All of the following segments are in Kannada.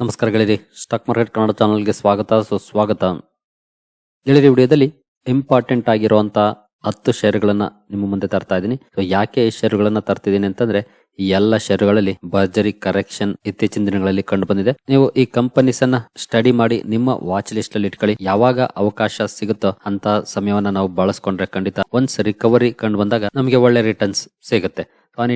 ನಮಸ್ಕಾರ ಗೆಳೆಯರಿ ಸ್ಟಾಕ್ ಮಾರ್ಕೆಟ್ ಕನ್ನಡ ಚಾನಲ್ಗೆ ಸ್ವಾಗತ, ಸುಸ್ವಾಗತ. ಗೆಳೆಯರಿ ವಿಡಿಯೋದಲ್ಲಿ ಇಂಪಾರ್ಟೆಂಟ್ ಆಗಿರುವಂತಹ ಹತ್ತು ಷೇರುಗಳನ್ನ ನಿಮ್ಮ ಮುಂದೆ ತರ್ತಾ ಇದ್ದೀನಿ. ಸೊ ಯಾಕೆ ಈ ಷೇರುಗಳನ್ನ ತರ್ತಿದ್ದೀನಿ ಅಂತಂದ್ರೆ, ಈ ಎಲ್ಲ ಷೇರುಗಳಲ್ಲಿ ಭರ್ಜರಿ ಕರೆಕ್ಷನ್ ಇತ್ತೀಚಿನ ದಿನಗಳಲ್ಲಿ ಕಂಡು ಬಂದಿದೆ. ನೀವು ಈ ಕಂಪನೀಸ್ ಅನ್ನ ಸ್ಟಡಿ ಮಾಡಿ, ನಿಮ್ಮ ವಾಚ್ ಲಿಸ್ಟ್ ಅಲ್ಲಿ ಇಟ್ಕೊಳ್ಳಿ. ಯಾವಾಗ ಅವಕಾಶ ಸಿಗುತ್ತೋ ಅಂತ ಸಮಯವನ್ನ ನಾವು ಬಳಸ್ಕೊಂಡ್ರೆ ಖಂಡಿತ ಒನ್ಸ್ ರಿಕವರಿ ಕಂಡು ಬಂದಾಗ ನಮಗೆ ಒಳ್ಳೆ ರಿಟರ್ನ್ಸ್ ಸಿಗುತ್ತೆ. ಆ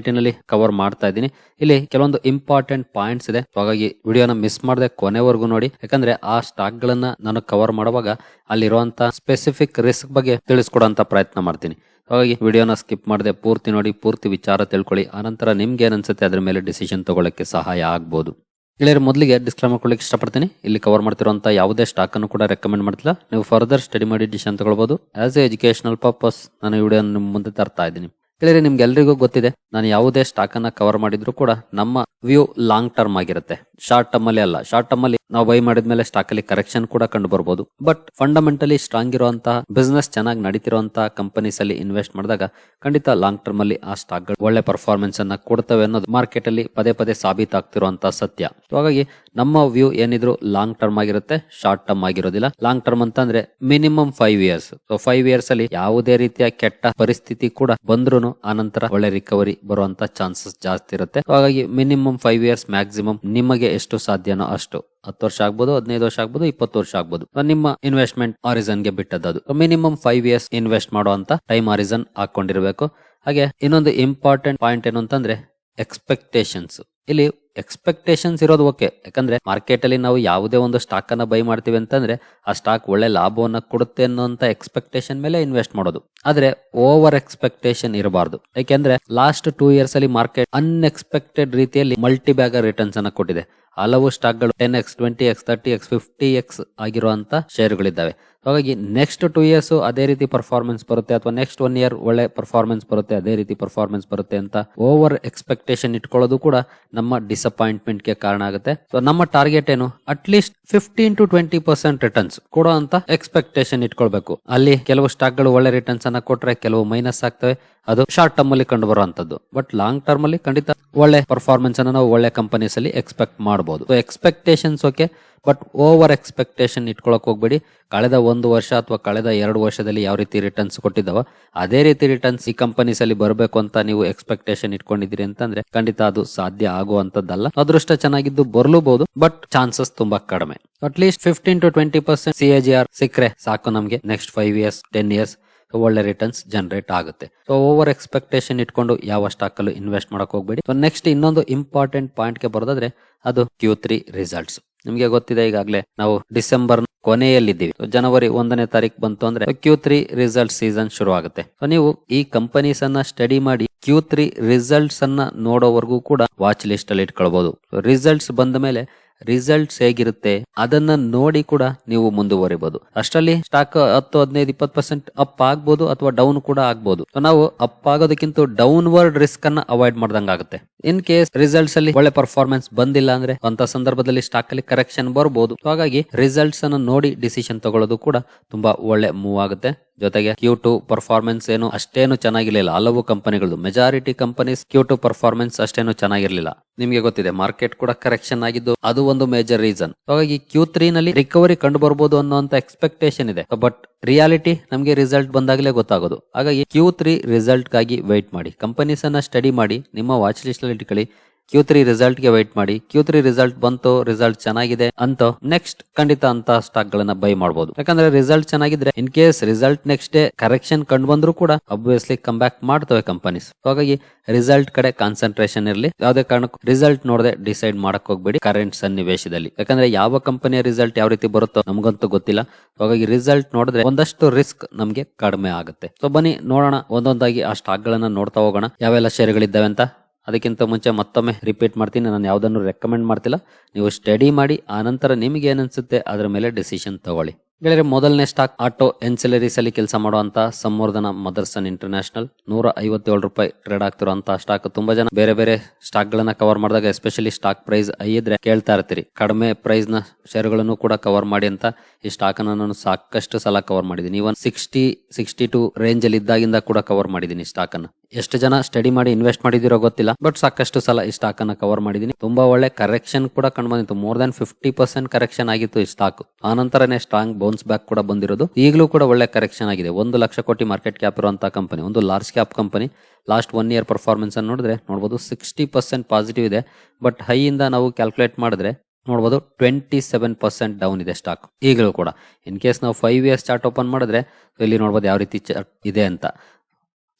ಕವರ್ ಮಾಡ್ತಾ ಇದ್ದೀನಿ. ಇಲ್ಲಿ ಕೆಲವೊಂದು ಇಂಪಾರ್ಟೆಂಟ್ ಪಾಯಿಂಟ್ಸ್ ಇದೆ. ಹಾಗಾಗಿ ವಿಡಿಯೋನ ಮಿಸ್ ಮಾಡದೆ ಕೊನೆವರೆಗೂ ನೋಡಿ. ಯಾಕಂದ್ರೆ ಆ ಸ್ಟಾಕ್ ಗಳನ್ನ ನಾನು ಕವರ್ ಮಾಡುವಾಗ ಅಲ್ಲಿರುವಂತಹ ಸ್ಪೆಸಿಫಿಕ್ ರಿಸ್ಕ್ ಬಗ್ಗೆ ತಿಳಿಸ್ಕೊಡೋಂತ ಪ್ರಯತ್ನ ಮಾಡ್ತೀನಿ. ಹಾಗಾಗಿ ವಿಡಿಯೋನ ಸ್ಕಿಪ್ ಮಾಡದೆ ಪೂರ್ತಿ ನೋಡಿ, ಪೂರ್ತಿ ವಿಚಾರ ತಿಳ್ಕೊಳ್ಳಿ. ಆನಂತರ ನಿಮ್ಗೆ ಏನನ್ಸುತ್ತೆ ಅದ್ರ ಮೇಲೆ ಡಿಸಿಷನ್ ತಗೊಳ್ಳಕ್ಕೆ ಸಹಾಯ ಆಗ್ಬೋದು. ಗೆಳೆಯರು ಮೊದಲಿಗೆ ಡಿಸ್ಕ್ಲೈಮರ್ ಕೊಡ್ಲಿಕ್ಕೆ ಇಷ್ಟಪಡ್ತೀನಿ. ಇಲ್ಲಿ ಕವರ್ ಮಾಡ್ತಿರುವಂತ ಯಾವುದೇ ಸ್ಟಾಕ್ ಅನ್ನು ಕೂಡ ರೆಕಮೆಂಡ್ ಮಾಡ್ತಿಲ್ಲ. ನೀವು ಫರ್ದರ್ ಸ್ಟಡಿ ಮಾಡಿ ಡಿಸಿಷನ್ ತಗೊಳ್ಬಹುದು ಆಸ್ ಎ ಎಜುಕೇಶನಲ್ ಪರ್ಪಸ್ ನಾನು ವಿಡಿಯೋ ನಿಮ್ಮ ಮುಂದೆ ತರ್ತಾ ಇದ್ದೀನಿ. ಗೆಳೆಯರೆ ನಿಮ್ಗೆಲ್ರಿಗೂ ಗೊತ್ತಿದೆ ನಾನು ಯಾವುದೇ ಸ್ಟಾಕ್ ಅನ್ನ ಕವರ್ ಮಾಡಿದ್ರು ಕೂಡ ನಮ್ಮ ವ್ಯೂ ಲಾಂಗ್ ಟರ್ಮ್ ಆಗಿರುತ್ತೆ. ಶಾರ್ಟ್ ಟರ್ಮ್ ಅಲ್ಲಿ ಅಲ್ಲ. ಶಾರ್ಟ್ ಟರ್ಮ್ ಅಲ್ಲಿ ನಾವು ಬೈ ಮಾಡಿದ್ಮೇಲೆ ಸ್ಟಾಕ್ ಅಲ್ಲಿ ಕರೆಕ್ಷನ್ ಕೂಡ ಕಂಡು ಬರಬಹುದು ಬಟ್ ಫಂಡಮೆಂಟಲಿ ಸ್ಟ್ರಾಂಗ್ ಇರುವಂತಹ ಬಿಸ್ನೆಸ್ ಚೆನ್ನಾಗಿ ನಡೀತಿರುವಂತಹ ಕಂಪನೀಸ್ ಅಲ್ಲಿ ಇನ್ವೆಸ್ಟ್ ಮಾಡಿದಾಗ ಖಂಡಿತ ಲಾಂಗ್ ಟರ್ಮ್ ಅಲ್ಲಿ ಆ ಸ್ಟಾಕ್ ಒಳ್ಳೆ ಪರ್ಫಾರ್ಮೆನ್ಸ್ ಅನ್ನ ಕೊಡ್ತವೆ ಅನ್ನೋದು ಮಾರ್ಕೆಟ್ ಅಲ್ಲಿ ಪದೇ ಪದೇ ಸಾಬೀತಾಗ್ತಿರುವಂತಹ ಸತ್ಯ. ಹಾಗಾಗಿ ನಮ್ಮ ವ್ಯೂ ಏನಿದ್ರು ಲಾಂಗ್ ಟರ್ಮ್ ಆಗಿರುತ್ತೆ ಶಾರ್ಟ್ ಟರ್ಮ್ ಆಗಿರೋದಿಲ್ಲ. ಲಾಂಗ್ ಟರ್ಮ್ ಅಂತಂದ್ರೆ minimum five years so five years ಅಲ್ಲಿ ಯಾವುದೇ ರೀತಿಯ ಕೆಟ್ಟ ಪರಿಸ್ಥಿತಿ ಕೂಡ ಬಂದ್ರು ಆನಂತರ ಒಳ್ಳೆ ರಿಕವರಿ ಬರುವಂತ ಚಾನ್ಸಸ್ ಜಾಸ್ತಿ ಇರುತ್ತೆ. ಹಾಗಾಗಿ ಮಿನಿಮಮ್ ಫೈವ್ ಇಯರ್ಸ್ ಮ್ಯಾಕ್ಸಿಮಮ್ ನಿಮಗೆ ಎಷ್ಟು ಸಾಧ್ಯನೋ ಅಷ್ಟು. ಹತ್ತು ವರ್ಷ ಆಗ್ಬೋದು, ಹದಿನೈದು ವರ್ಷ ಆಗ್ಬೋದು, ಇಪ್ಪತ್ತು ವರ್ಷ ಆಗ್ಬೋದು. ನಿಮ್ಮ ಇನ್ವೆಸ್ಟ್ಮೆಂಟ್ ಆರಿಸನ್ಗೆ ಬಿಟ್ಟದ್ದು ಮಿನಿಮಮ್ ಫೈವ್ ಇಯರ್ಸ್ ಇನ್ವೆಸ್ಟ್ ಮಾಡುವಂತ ಟೈಮ್ ಆರಿಸನ್ ಹಾಕೊಂಡಿರ್ಬೇಕು. ಹಾಗೆ ಇನ್ನೊಂದು ಇಂಪಾರ್ಟೆಂಟ್ ಪಾಯಿಂಟ್ ಏನು ಅಂತಂದ್ರೆ ಎಕ್ಸ್ಪೆಕ್ಟೇಷನ್ಸ್ ಇಲ್ಲಿ ಎಕ್ಸ್ಪೆಕ್ಟೇಷನ್ಸ್ ಇರೋದು ಓಕೆ ಯಾಕಂದ್ರೆ ಮಾರ್ಕೆಟ್ ಅಲ್ಲಿ ನಾವು ಯಾವುದೇ ಒಂದು ಸ್ಟಾಕ್ ಅನ್ನ ಬೈ ಮಾಡ್ತೀವಿ ಅಂತಂದ್ರೆ ಆ ಸ್ಟಾಕ್ ಒಳ್ಳೆ ಲಾಭವನ್ನ ಕೊಡುತ್ತೆ ಅನ್ನೋಂತ ಎಕ್ಸ್ಪೆಕ್ಟೇಷನ್ ಮೇಲೆ ಇನ್ವೆಸ್ಟ್ ಮಾಡೋದು. ಆದ್ರೆ ಓವರ್ ಎಕ್ಸ್ಪೆಕ್ಟೇಷನ್ ಇರಬಾರ್ದು. ಯಾಕೆಂದ್ರೆ ಲಾಸ್ಟ್ ಟೂ ಇಯರ್ಸ್ ಅಲ್ಲಿ ಮಾರ್ಕೆಟ್ ಅನ್ಎಕ್ಸ್ಪೆಕ್ಟೆಡ್ ರೀತಿಯಲ್ಲಿ ಮಲ್ಟಿ ಬ್ಯಾಗರ್ ರಿಟರ್ನ್ಸ್ ಅನ್ನ ಕೊಟ್ಟಿದೆ. ಹಲವು ಸ್ಟಾಕ್ಗಳು ten X twenty X thirty X fifty X ಆಗಿರುವಂತ ಶೇರ್ಗಳಿದ್ದಾವೆ ಹಾಗಾಗಿ ನೆಕ್ಸ್ಟ್ ಟೂ ಇಯರ್ಸ್ ಅದೇ ರೀತಿ ಪರ್ಫಾರ್ಮೆನ್ಸ್ ಬರುತ್ತೆ ಅಥವಾ ನೆಕ್ಸ್ಟ್ ಒನ್ ಇಯರ್ ಒಳ್ಳೆ ಪರ್ಫಾರ್ಮೆನ್ಸ್ ಬರುತ್ತೆ, ಅದೇ ರೀತಿ ಪರ್ಫಾರ್ಮೆನ್ಸ್ ಬರುತ್ತೆ ಅಂತ ಓವರ್ ಎಕ್ಸ್ಪೆಕ್ಟೇಷನ್ ಇಟ್ಕೊಳ್ಳೋದು ಕೂಡ ನಮ್ಮ ಡಿಸಪಾಯಿಂಟ್ಮೆಂಟ್ಗೆ ಕಾರಣ ಆಗುತ್ತೆ. ಸೊ ನಮ್ಮ ಟಾರ್ಗೆಟ್ ಏನು? At least fifteen to twenty percent returns ಕೊಡೋ ಅಂತ ಎಕ್ಸ್ಪೆಕ್ಟೇಷನ್ ಇಟ್ಕೊಳ್ಬೇಕು. ಅಲ್ಲಿ ಕೆಲವು ಸ್ಟಾಕ್ಗಳು ಒಳ್ಳೆ ರಿಟರ್ನ್ಸ್ ಅನ್ನ ಕೊಟ್ರೆ ಕೆಲವು ಮೈನಸ್ ಆಗ್ತವೆ. ಅದು ಶಾರ್ಟ್ ಟರ್ಮ್ ಅಲ್ಲಿ ಕಂಡು ಬರುವಂತದ್ದು ಬಟ್ ಲಾಂಗ್ ಟರ್ಮ್ ಅಲ್ಲಿ ಖಂಡಿತ ಒಳ್ಳೆ ಪರ್ಫಾರ್ಮೆನ್ಸ್ ಅನ್ನು ನಾವು ಒಳ್ಳೆ ಕಂಪನೀಸ್ ಅಲ್ಲಿ ಎಕ್ಸ್ಪೆಕ್ಟ್ ಮಾಡಬಹುದು expectations okay but over expectation ಇಟ್ಕೊಳಕ್ ಹೋಗ್ಬೇಡಿ. ಕಳೆದ ಒಂದು ವರ್ಷ ಅಥವಾ ಕಳೆದ ಎರಡು ವರ್ಷದಲ್ಲಿ ಯಾವ ರೀತಿ ರಿಟರ್ನ್ಸ್ ಕೊಟ್ಟಿದ್ದಾವ, ಅದೇ ರೀತಿ ರಿಟರ್ನ್ಸ್ ಈ ಕಂಪನೀಸ್ ಅಲ್ಲಿ ಬರಬೇಕು ಅಂತ ನೀವು ಎಕ್ಸ್ಪೆಕ್ಟೇಷನ್ ಇಟ್ಕೊಂಡಿದ್ದೀರಿ ಅಂತಂದ್ರೆ ಖಂಡಿತ ಅದು ಸಾಧ್ಯ ಆಗುವಂತದ್ದಲ್ಲ ಅದೃಷ್ಟ ಚೆನ್ನಾಗಿದ್ದು ಬರ್ಲೂಬಹುದು ಬಟ್ ಚಾನ್ಸಸ್ ತುಂಬಾ ಕಡಿಮೆ. At least fifteen to twenty percent C A G R ಸಿಕ್ಕರೆ ಸಾಕು ನಮಗೆ next five years ten years ಒಳ್ಳೆ ರಿಟರ್ನ್ಸ್ ಜನರೇಟ್ ಆಗುತ್ತೆ. ಸೊ ಓವರ್ ಎಕ್ಸ್ಪೆಕ್ಟೇಷನ್ ಇಟ್ಕೊಂಡು ಯಾವ ಸ್ಟಾಕ್ ಅಲ್ಲೂ ಇನ್ವೆಸ್ಟ್ ಮಾಡಕ್ ಹೋಗ್ಬೇಡಿ. ಸೊ ನೆಕ್ಸ್ಟ್ ಇನ್ನೊಂದು ಇಂಪಾರ್ಟೆಂಟ್ ಪಾಯಿಂಟ್ಗೆ ಬರೋದಾದ್ರೆ ಅದು ಕ್ಯೂ ತ್ರೀ ರಿಸಲ್ಟ್ಸ್ ನಿಮ್ಗೆ ಗೊತ್ತಿದೆ ಈಗಾಗಲೇ ನಾವು ಡಿಸೆಂಬರ್ ಕೊನೆಯಲ್ಲಿದ್ದೀವಿ. ಜನವರಿ ಒಂದನೇ ತಾರೀಕು ಬಂತು ಅಂದ್ರೆ ಕ್ಯೂ ತ್ರೀ ರಿಸಲ್ಟ್ ಸೀಸನ್ ಶುರು ಆಗುತ್ತೆ ನೀವು ಈ ಕಂಪನೀಸ್ ಅನ್ನ ಸ್ಟಡಿ ಮಾಡಿ ಕ್ಯೂ ತ್ರೀ ರಿಸಲ್ಟ್ಸ್ ಅನ್ನ ನೋಡೋವರೆಗೂ ಕೂಡ ವಾಚ್ ಲಿಸ್ಟ್ ಅಲ್ಲಿ ಇಟ್ಕೊಳ್ಬಹುದು ರಿಸಲ್ಟ್ಸ್ ಬಂದ ಮೇಲೆ ರಿಸಲ್ಟ್ಸ್ ಹೇಗಿರುತ್ತೆ ಅದನ್ನ ನೋಡಿ ಕೂಡ ನೀವು ಮುಂದುವರಿಬಹುದು ಅಷ್ಟರಲ್ಲಿ ಸ್ಟಾಕ್ ಹತ್ತು, ಹದಿನೈದು, ಇಪ್ಪತ್ತು ಪರ್ಸೆಂಟ್ ಅಪ್ ಆಗ್ಬಹುದು ಅಥವಾ ಡೌನ್ ಕೂಡ ಆಗ್ಬಹುದು ನಾವು ಅಪ್ ಆಗೋದಕ್ಕಿಂತ ಡೌನ್ ವರ್ಡ್ ರಿಸ್ಕ್ ಅನ್ನ ಅವಾಯ್ಡ್ ಮಾಡ್ದಂಗ ಆಗುತ್ತೆ. ಇನ್ ಕೇಸ್ ರಿಸಲ್ಟ್ಸ್ ಅಲ್ಲಿ ಒಳ್ಳೆ ಪರ್ಫಾರ್ಮೆನ್ಸ್ ಬಂದಿಲ್ಲ ಅಂದ್ರೆ ಅಂತ ಸಂದರ್ಭದಲ್ಲಿ ಸ್ಟಾಕ್ ಅಲ್ಲಿ ಕರೆಕ್ಷನ್ ಬರಬಹುದು ಹಾಗಾಗಿ ರಿಸಲ್ಟ್ಸ್ ಅನ್ನು ನೋಡಿ ಡಿಸಿಷನ್ ತಗೊಳ್ಳೋದು ಕೂಡ ತುಂಬಾ ಒಳ್ಳೆ ಮೂವ್ ಆಗುತ್ತೆ. ಜೊತೆಗೆ ಕ್ಯೂ ಟು ಪರ್ಫಾರ್ಮೆನ್ಸ್ ಏನು ಅಷ್ಟೇನು ಚೆನ್ನಾಗಿರ್ಲಿಲ್ಲ. ಹಲವು ಕಂಪನಿಗಳು majority companies Q two performance ಅಷ್ಟೇನು ಚೆನ್ನಾಗಿರ್ಲಿಲ್ಲ. ನಿಮ್ಗೆ ಗೊತ್ತಿದೆ ಮಾರ್ಕೆಟ್ ಕೂಡ ಕರೆಕ್ಷನ್ ಆಗಿದ್ದು ಅದು ಒಂದು ಮೇಜರ್ ರೀಸನ್ ಹಾಗಾಗಿ ಕ್ಯೂ ತ್ರೀ ನಲ್ಲಿ ರಿಕವರಿ ಕಂಡು ಬರ್ಬೋದು ಅನ್ನೋಂತ ಎಕ್ಸ್ಪೆಕ್ಟೇಷನ್ ಇದೆ. ಬಟ್ ರಿಯಾಲಿಟಿ ನಮಗೆ ರಿಸಲ್ಟ್ ಬಂದಾಗಲೇ ಗೊತ್ತಾಗೋದು. ಹಾಗಾಗಿ ಕ್ಯೂ ತ್ರೀ ರಿಸಲ್ಟ್ಗಾಗಿ ವೈಟ್ ಮಾಡಿ. ಕಂಪನೀಸ್ ಅನ್ನ ಸ್ಟಡಿ ಮಾಡಿ, ನಿಮ್ಮ ವಾಚ್ ಲಿಸ್ಟ್ನಲ್ಲಿ ಇಟ್ಕೊಳ್ಳಿ. ಕ್ಯೂ ತ್ರೀ ರಿಸಲ್ಟ್ಗೆ ವೈಟ್ ಮಾಡಿ. ಕ್ಯೂ ತ್ರೀ ರಿಸಲ್ಟ್ ಬಂತು ರಿಸಲ್ಟ್ ಚೆನ್ನಾಗಿದೆ ಅಂತ ನೆಕ್ಸ್ಟ್ ಖಂಡಿತ ಅಂತ ಸ್ಟಾಕ್ ಗಳನ್ನ ಬೈ ಮಾಡಬಹುದು ಯಾಕಂದ್ರೆ ರಿಸಲ್ಟ್ ಚೆನ್ನಾಗಿದ್ರೆ in case result next day correction ಕಂಡು ಬಂದ್ರು ಕೂಡ ಅಬ್ವಿಯಸ್ಲಿ ಕಮ್ ಬ್ಯಾಕ್ ಮಾಡ್ತವೆ ಕಂಪನೀಸ್ ಹಾಗಾಗಿ ರಿಸಲ್ಟ್ ಕಡೆ ಕಾನ್ಸಂಟ್ರೇಷನ್ ಇರಲಿ. ಯಾವುದೇ ಕಾರಣಕ್ಕೂ ರಿಸಲ್ಟ್ ನೋಡದೆ ಡಿಸೈಡ್ ಮಾಡಕ್ ಹೋಗ್ಬೇಡಿ ಕರೆಂಟ್ ಸನ್ನಿವೇಶದಲ್ಲಿ. ಯಾಕಂದ್ರೆ ಯಾವ ಕಂಪನಿಯ ರಿಸಲ್ಟ್ ಯಾವ ರೀತಿ ಬರುತ್ತೋ ನಮಗಂತೂ ಗೊತ್ತಿಲ್ಲ. ಹಾಗಾಗಿ ರಿಸಲ್ಟ್ ನೋಡಿದ್ರೆ ಒಂದಷ್ಟು ರಿಸ್ಕ್ ನಮಗೆ ಕಡಿಮೆ ಆಗುತ್ತೆ. ಸೊ ಬನ್ನಿ, ನೋಡೋಣ, ಒಂದೊಂದಾಗಿ ಆ ಸ್ಟಾಕ್ ಗಳನ್ನ ನೋಡ್ತಾ ಹೋಗೋಣ. ಯಾವೆಲ್ಲ ಶೇರ್ಗಳಿದ್ದಾವೆ ಅಂತ? ಅದಕ್ಕಿಂತ ಮುಂಚೆ ಮತ್ತೊಮ್ಮೆ ರಿಪೀಟ್ ಮಾಡ್ತೀನಿ. ನಾನು ಯಾವುದನ್ನು ರೆಕಮೆಂಡ್ ಮಾಡ್ತಿಲ್ಲ. ನೀವು ಸ್ಟಡಿ ಮಾಡಿ, ಆನಂತರ ನಿಮಗೆ ಏನನ್ಸುತ್ತೆ ಅದರ ಮೇಲೆ ಡಿಸಿಷನ್ ತಗೊಳ್ಳಿ. ಗೆಳೆಯರೆ, ಮೊದಲನೇ ಸ್ಟಾಕ್ ಆಟೋ ಎನ್ಸಿಲರೀಸ್ ಅಲ್ಲಿ ಕೆಲಸ ಮಾಡುವಂತ ಸಂವರ್ಧನ ಮದರ್ಸನ್ ಇಂಟರ್ನ್ಯಾಷನಲ್. ನೂರ ಐವತ್ತೇಳು ರೂಪಾಯಿ ಟ್ರೇಡ್ ಆಗ್ತಿರುವಂತಹ ಸ್ಟಾಕ್ ತುಂಬಾ ಜನ ಬೇರೆ ಬೇರೆ ಸ್ಟಾಕ್ ಗಳನ್ನ ಕವರ್ ಮಾಡಿದಾಗ ಎಸ್ಪೆಷಲಿ ಸ್ಟಾಕ್ ಪ್ರೈಸ್ ಇದ್ರೆ ಕೇಳ್ತಾ ಇರ್ತೀರಿ. ಕಡಿಮೆ ಪ್ರೈಸ್ನ ಶೇರುಗಳನ್ನು ಕೂಡ ಕವರ್ ಮಾಡಿ ಅಂತ ಈ ಸ್ಟಾಕ್ ಅನ್ನ ನಾನು ಸಾಕಷ್ಟು ಸಲ ಕವರ್ ಮಾಡಿದ್ದೀನಿ. Even sixty sixty two range ಅಲ್ಲಿ ಇದ್ದಾಗಿಂದ ಕೂಡ ಕವರ್ ಮಾಡಿದ್ದೀನಿ ಸ್ಟಾಕ್ ಅನ್ನ. ಎಷ್ಟು ಜನ ಸ್ಟಡಿ ಮಾಡಿ ಇನ್ವೆಸ್ಟ್ ಮಾಡಿದಿರೋ ಗೊತ್ತಿಲ್ಲ ಬಟ್ ಸಾಕಷ್ಟು ಸಲ ಈ ಸ್ಟಾಕ್ ಅನ್ನ ಕವರ್ ಮಾಡಿದೀನಿ ತುಂಬಾ ಒಳ್ಳೆ ಕರೆಕ್ಷನ್ ಕೂಡ ಕಂಡು ಬಂದಿತ್ತು. More than fifty percent correction ಆಗಿತ್ತು ಈ ಸ್ಟಾಕ್ ಆನಂತರನೇ ಸ್ಟ್ರಾಂಗ್ ಬೌನ್ಸ್ ಬ್ಯಾಕ್ ಕೂಡ ಬಂದಿರೋದು. ಈಗಲೂ ಕೂಡ ಒಳ್ಳೆ ಕರೆಕ್ಷನ್ ಆಗಿದೆ. ಒಂದು ಲಕ್ಷ ಕೋಟಿ ಮಾರ್ಕೆಟ್ ಕ್ಯಾಪ್ ಇರುವಂತಹ ಕಂಪನಿ ಒಂದು large cap company last one year performance ಅನ್ನು ನೋಡಿದ್ರೆ ನೋಡಬಹುದು ಸಿಕ್ಸ್ಟಿ ಪರ್ಸೆಂಟ್ ಪಾಸಿಟಿವ್ ಇದೆ. ಬಟ್ ಹೈ ಇಂದ ನಾವು ಕ್ಯಾಲ್ಕುಲೇಟ್ ಮಾಡಿದ್ರೆ ನೋಡಬಹುದು ಟ್ವೆಂಟಿ ಸೆವೆನ್ ಪರ್ಸೆಂಟ್ ಡೌನ್ ಇದೆ ಸ್ಟಾಕ್ ಈಗಲೂ ಕೂಡ. ಇನ್ ಕೇಸ್ ನಾವು ಫೈವ್ ಇಯರ್ಸ್ ಚಾರ್ಟ್ ಓಪನ್ ಮಾಡಿದ್ರೆ ಇಲ್ಲಿ ನೋಡಬಹುದು ಯಾವ ರೀತಿ ಇದೆ ಅಂತ.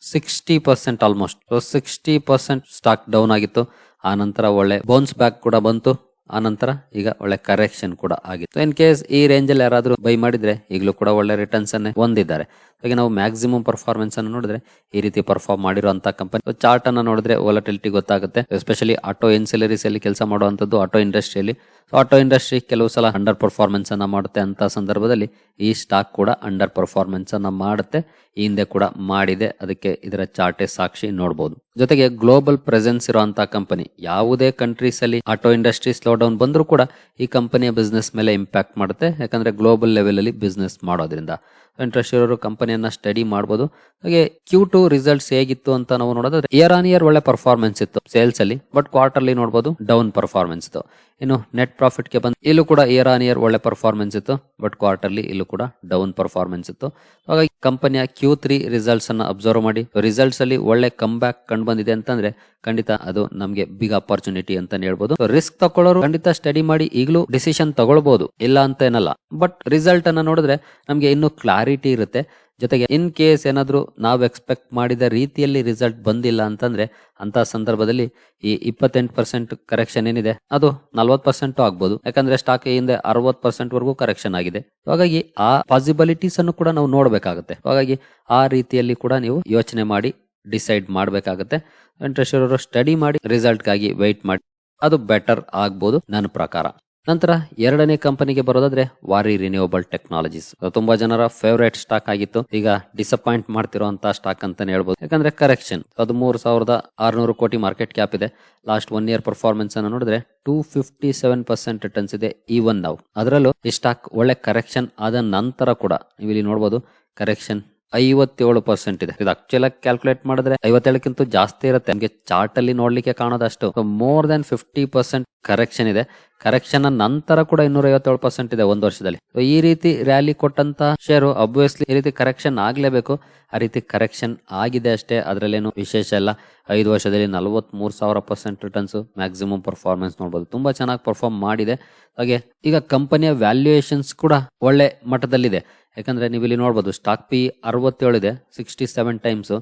Sixty percent almost sixty percent stock down ಆಗಿತ್ತು. ಆ ನಂತರ ಒಳ್ಳೆ ಬೌನ್ಸ್ ಬ್ಯಾಕ್ ಕೂಡ ಬಂತು. ಆ ನಂತರ ಈಗ ಒಳ್ಳೆ ಕರೆಕ್ಷನ್ ಕೂಡ ಆಗಿತ್ತು. ಇನ್ ಕೇಸ್ ಈ ರೇಂಜ್ ಅಲ್ಲಿ ಯಾರಾದರೂ ಬೈ ಮಾಡಿದ್ರೆ, ಈಗಲೂ ಕೂಡ ಒಳ್ಳೆ ರಿಟರ್ನ್ಸ್ ಅನ್ನೇ ಹೊಂದಿದ್ದಾರೆ. ಹಾಗೆ ನಾವು ಮ್ಯಾಕ್ಸಿಮಮ್ ಪರ್ಫಾರ್ಮೆನ್ಸ್ ಅನ್ನು ನೋಡಿದ್ರೆ, ಈ ರೀತಿ ಪರ್ಫಾರ್ಮ್ ಮಾಡಿರುವಂತಹ ಕಂಪನಿ ಚಾರ್ಟ್ ಅನ್ನ ನೋಡಿದ್ರೆ ವಾಲಟಿಲಿಟಿ ಗೊತ್ತಾಗುತ್ತೆ. ಎಸ್ಪೆಷಲಿ ಆಟೋ ಇನ್ಸಿಲರೀಸ್ ಅಲ್ಲಿ ಕೆಲಸ ಮಾಡುವಂತದ್ದು ಆಟೋ ಇಂಡಸ್ಟ್ರಿಯಲ್ಲಿ ಆಟೋ ಇಂಡಸ್ಟ್ರಿ ಕೆಲವು ಸಲ ಅಂಡರ್ ಪರ್ಫಾರ್ಮೆನ್ಸ್ ಅನ್ನ ಮಾಡುತ್ತೆ ಅಂತ ಸಂದರ್ಭದಲ್ಲಿ ಈ ಸ್ಟಾಕ್ ಕೂಡ ಅಂಡರ್ ಪರ್ಫಾರ್ಮೆನ್ಸ್ ಅನ್ನ ಮಾಡುತ್ತೆ, ಈ ಹಿಂದೆ ಕೂಡ ಮಾಡಿದೆ. ಅದಕ್ಕೆ ಇದರ ಚಾರ್ಟೆ ಸಾಕ್ಷಿ ನೋಡಬಹುದು ಜೊತೆಗೆ ಗ್ಲೋಬಲ್ ಪ್ರೆಸೆನ್ಸ್ ಇರುವಂತಹ ಕಂಪನಿ ಯಾವುದೇ ಕಂಟ್ರೀಸ್ ಅಲ್ಲಿ ಆಟೋ ಇಂಡಸ್ಟ್ರಿ ಸ್ಲೋ ಡೌನ್ ಬಂದರೂ ಕೂಡ ಈ ಕಂಪನಿಯ ಬಿಸ್ನೆಸ್ ಮೇಲೆ ಇಂಪ್ಯಾಕ್ಟ್ ಮಾಡುತ್ತೆ. ಯಾಕಂದ್ರೆ ಗ್ಲೋಬಲ್ ಲೆವೆಲ್ ಅಲ್ಲಿ ಬಿಸ್ನೆಸ್ ಮಾಡೋದ್ರಿಂದ. ಇಂಟ್ರೆಸ್ಟ್ ಇರೋರು ಕಂಪನಿಯನ್ನ ಸ್ಟಡಿ ಮಾಡಬಹುದು ಹಾಗೆ ಕ್ಯೂ ಟು ರಿಸಲ್ಟ್ಸ್ ಹೇಗಿತ್ತು ಅಂತ ನಾವು ನೋಡೋದಾದ್ರೆ ಇಯರ್ ಆನ್ ಇಯರ್ ಒಳ್ಳೆ ಪರ್ಫಾರ್ಮೆನ್ಸ್ ಇತ್ತು ಸೇಲ್ಸ್ ಅಲ್ಲಿ ಬಟ್ ಕ್ವಾರ್ಟರ್ಲಿ ನೋಡಬಹುದು ಡೌನ್ ಪರ್ಫಾರ್ಮೆನ್ಸ್ ಇತ್ತು. ಇನ್ನು ನೆಟ್ ಪ್ರಾಫಿಟ್ಗೆ ಬಂದು, ಇಲ್ಲೂ ಕೂಡ ಇಯರ್ ಆನ್ ಇಯರ್ ಒಳ್ಳೆ ಪರ್ಫಾರ್ಮೆನ್ಸ್ ಇತ್ತು ಬಟ್ ಕ್ವಾರ್ಟರ್ಲಿ ಇಲ್ಲೂ ಕೂಡ ಡೌನ್ ಪರ್ಫಾರ್ಮೆನ್ಸ್ ಇತ್ತು. ಹಾಗಾಗಿ ಕಂಪನಿಯ ಕ್ಯೂ ತ್ರೀ ರಿಸಲ್ಟ್ಸ್ ಅನ್ನ ಅಬ್ಸರ್ವ್ ಮಾಡಿ ರಿಸಲ್ಟ್ಸ್ ಅಲ್ಲಿ ಒಳ್ಳೆ ಕಮ್ ಬ್ಯಾಕ್ ಕಂಡು ಬಂದಿದೆ ಅಂತಂದ್ರೆ ಖಂಡಿತ ಅದು ನಮಗೆ ಬಿಗ್ ಅಪರ್ಚುನಿಟಿ ಅಂತ ಹೇಳ್ಬೋದು. ರಿಸ್ಕ್ ತಗೊಳ್ಳೋರು ಖಂಡಿತ ಸ್ಟಡಿ ಮಾಡಿ ಈಗಲೂ ಡಿಸಿಷನ್ ತಗೊಳ್ಬಹುದು ಇಲ್ಲ ಅಂತ ಏನಲ್ಲ. ಬಟ್ ರಿಸಲ್ಟ್ ಅನ್ನ ನೋಡಿದ್ರೆ ನಮಗೆ ಇನ್ನೂ ಕ್ಲಾರಿಟಿ ಇರುತ್ತೆ. ಜೊತೆಗೆ ಇನ್ ಕೇಸ್ ಏನಾದರೂ ನಾವು ಎಕ್ಸ್ಪೆಕ್ಟ್ ಮಾಡಿದ ರೀತಿಯಲ್ಲಿ ರಿಸಲ್ಟ್ ಬಂದಿಲ್ಲ ಅಂತಂದ್ರೆ ಅಂತ ಸಂದರ್ಭದಲ್ಲಿ ಈ ಇಪ್ಪತ್ತೆಂಟು ಪರ್ಸೆಂಟ್ ಕರೆಕ್ಷನ್ ಏನಿದೆ, ಅದು ನಲ್ವತ್ತು ಪರ್ಸೆಂಟ್ ಆಗ್ಬೋದು. ಯಾಕಂದ್ರೆ ಸ್ಟಾಕ್ ಹಿಂದೆ ಅರವತ್ತು ಪರ್ಸೆಂಟ್ ವರೆಗೂ ಕರೆಕ್ಷನ್ ಆಗಿದೆ. ಹಾಗಾಗಿ ಆ ಪಾಸಿಬಿಲಿಟೀಸ್ ಅನ್ನು ಕೂಡ ನಾವು ನೋಡಬೇಕಾಗುತ್ತೆ. ಹಾಗಾಗಿ ಆ ರೀತಿಯಲ್ಲಿ ಕೂಡ ನೀವು ಯೋಚನೆ ಮಾಡಿ ಡಿಸೈಡ್ ಮಾಡಬೇಕಾಗುತ್ತೆ. ಇಂಟ್ರೆಸ್ಟ್ ಇರೋರು ಸ್ಟಡಿ ಮಾಡಿ ರಿಸಲ್ಟ್ಗಾಗಿ ವೆಯ್ಟ್ ಮಾಡಿ. ಅದು ಬೆಟರ್ ಆಗ್ಬೋದು ನನ್ನ ಪ್ರಕಾರ. ನಂತರ ಎರಡನೇ ಕಂಪನಿಗೆ ಬರೋದಾದ್ರೆ ವಾರಿ ರಿನ್ಯೂವಬಲ್ ಟೆಕ್ನಾಲಜೀಸ್ ತುಂಬಾ ಜನರ ಫೇವರೇಟ್ ಸ್ಟಾಕ್ ಆಗಿತ್ತು. ಈಗ ಡಿಸಪಾಯಿಂಟ್ ಮಾಡ್ತಿರುವಂತಹ ಸ್ಟಾಕ್ ಅಂತಾನೆ ಹೇಳ್ಬೋದು. ಯಾಕಂದ್ರೆ ಕರೆಕ್ಷನ್ ಹದಿಮೂರು ಸಾವಿರದ ಆರ್ನೂರು ಕೋಟಿ ಮಾರ್ಕೆಟ್ ಕ್ಯಾಪ್ ಇದೆ. ಲಾಸ್ಟ್ ಒನ್ ಇಯರ್ ಪರ್ಫಾರ್ಮೆನ್ಸ್ ಅನ್ನು ನೋಡಿದ್ರೆ two fifty seven percent returns ಇದೆ ಈ ಒನ್ ನಾವು ಅದರಲ್ಲೂ ಈ ಸ್ಟಾಕ್ ಒಳ್ಳೆ ಕರೆಕ್ಷನ್ ಆದ ನಂತರ ಕೂಡ ನೀವು ಇಲ್ಲಿ ನೋಡಬಹುದು ಕರೆಕ್ಷನ್ ಐವತ್ತೇಳು ಪರ್ಸೆಂಟ್ ಇದೆ. ಇದು ಆಕ್ಚುಲ್ ಕ್ಯಾಲ್ಕುಲೇಟ್ ಮಾಡಿದ್ರೆ ಐವತ್ತೇಳಕ್ಕಿಂತ ಜಾಸ್ತಿ ಇರುತ್ತೆ. ನಮಗೆ ಚಾರ್ಟ್ ಅಲ್ಲಿ ನೋಡ್ಲಿಕ್ಕೆ ಕಾಣೋದಷ್ಟು. More than fifty percent correction ಇದೆ. ಕರೆಕ್ಷನ್ ನಂತರ ಕೂಡ ಇನ್ನೂರ ಐವತ್ತೇಳು ಪರ್ಸೆಂಟ್ ಇದೆ ಒಂದು ವರ್ಷದಲ್ಲಿ. ಈ ರೀತಿ ರ್ಯಾಲಿ ಕೊಟ್ಟಂತ ಶೇರು ಅಬ್ವಿಯಸ್ಲಿ ಈ ರೀತಿ ಕರೆಕ್ಷನ್ ಆಗ್ಲೇಬೇಕು. ಆ ರೀತಿ ಕರೆಕ್ಷನ್ ಆಗಿದೆ ಅಷ್ಟೇ. ಅದರಲ್ಲೇನು ವಿಶೇಷ ಇಲ್ಲ. ಐದು ವರ್ಷದಲ್ಲಿ ನಲವತ್ತ್ ಮೂರು ಸಾವಿರ ಪರ್ಸೆಂಟ್ ರಿಟರ್ನ್ಸ್ ಮ್ಯಾಕ್ಸಿಮಮ್ ಪರ್ಫಾರ್ಮೆನ್ಸ್ ನೋಡಬಹುದು ತುಂಬಾ ಚೆನ್ನಾಗಿ ಪರ್ಫಾರ್ಮ್ ಮಾಡಿದೆ. ಹಾಗೆ ಈಗ ಕಂಪನಿಯ ವ್ಯಾಲ್ಯೂಯೇಷನ್ಸ್ ಕೂಡ ಒಳ್ಳೆ ಮಟ್ಟದಲ್ಲಿದೆ. ಯಾಕಂದ್ರೆ ನೀವು ಇಲ್ಲಿ ನೋಡಬಹುದು ಸ್ಟಾಕ್ ಪಿ ಅರವತ್ತೇಳು ಇದೆ sixty seven times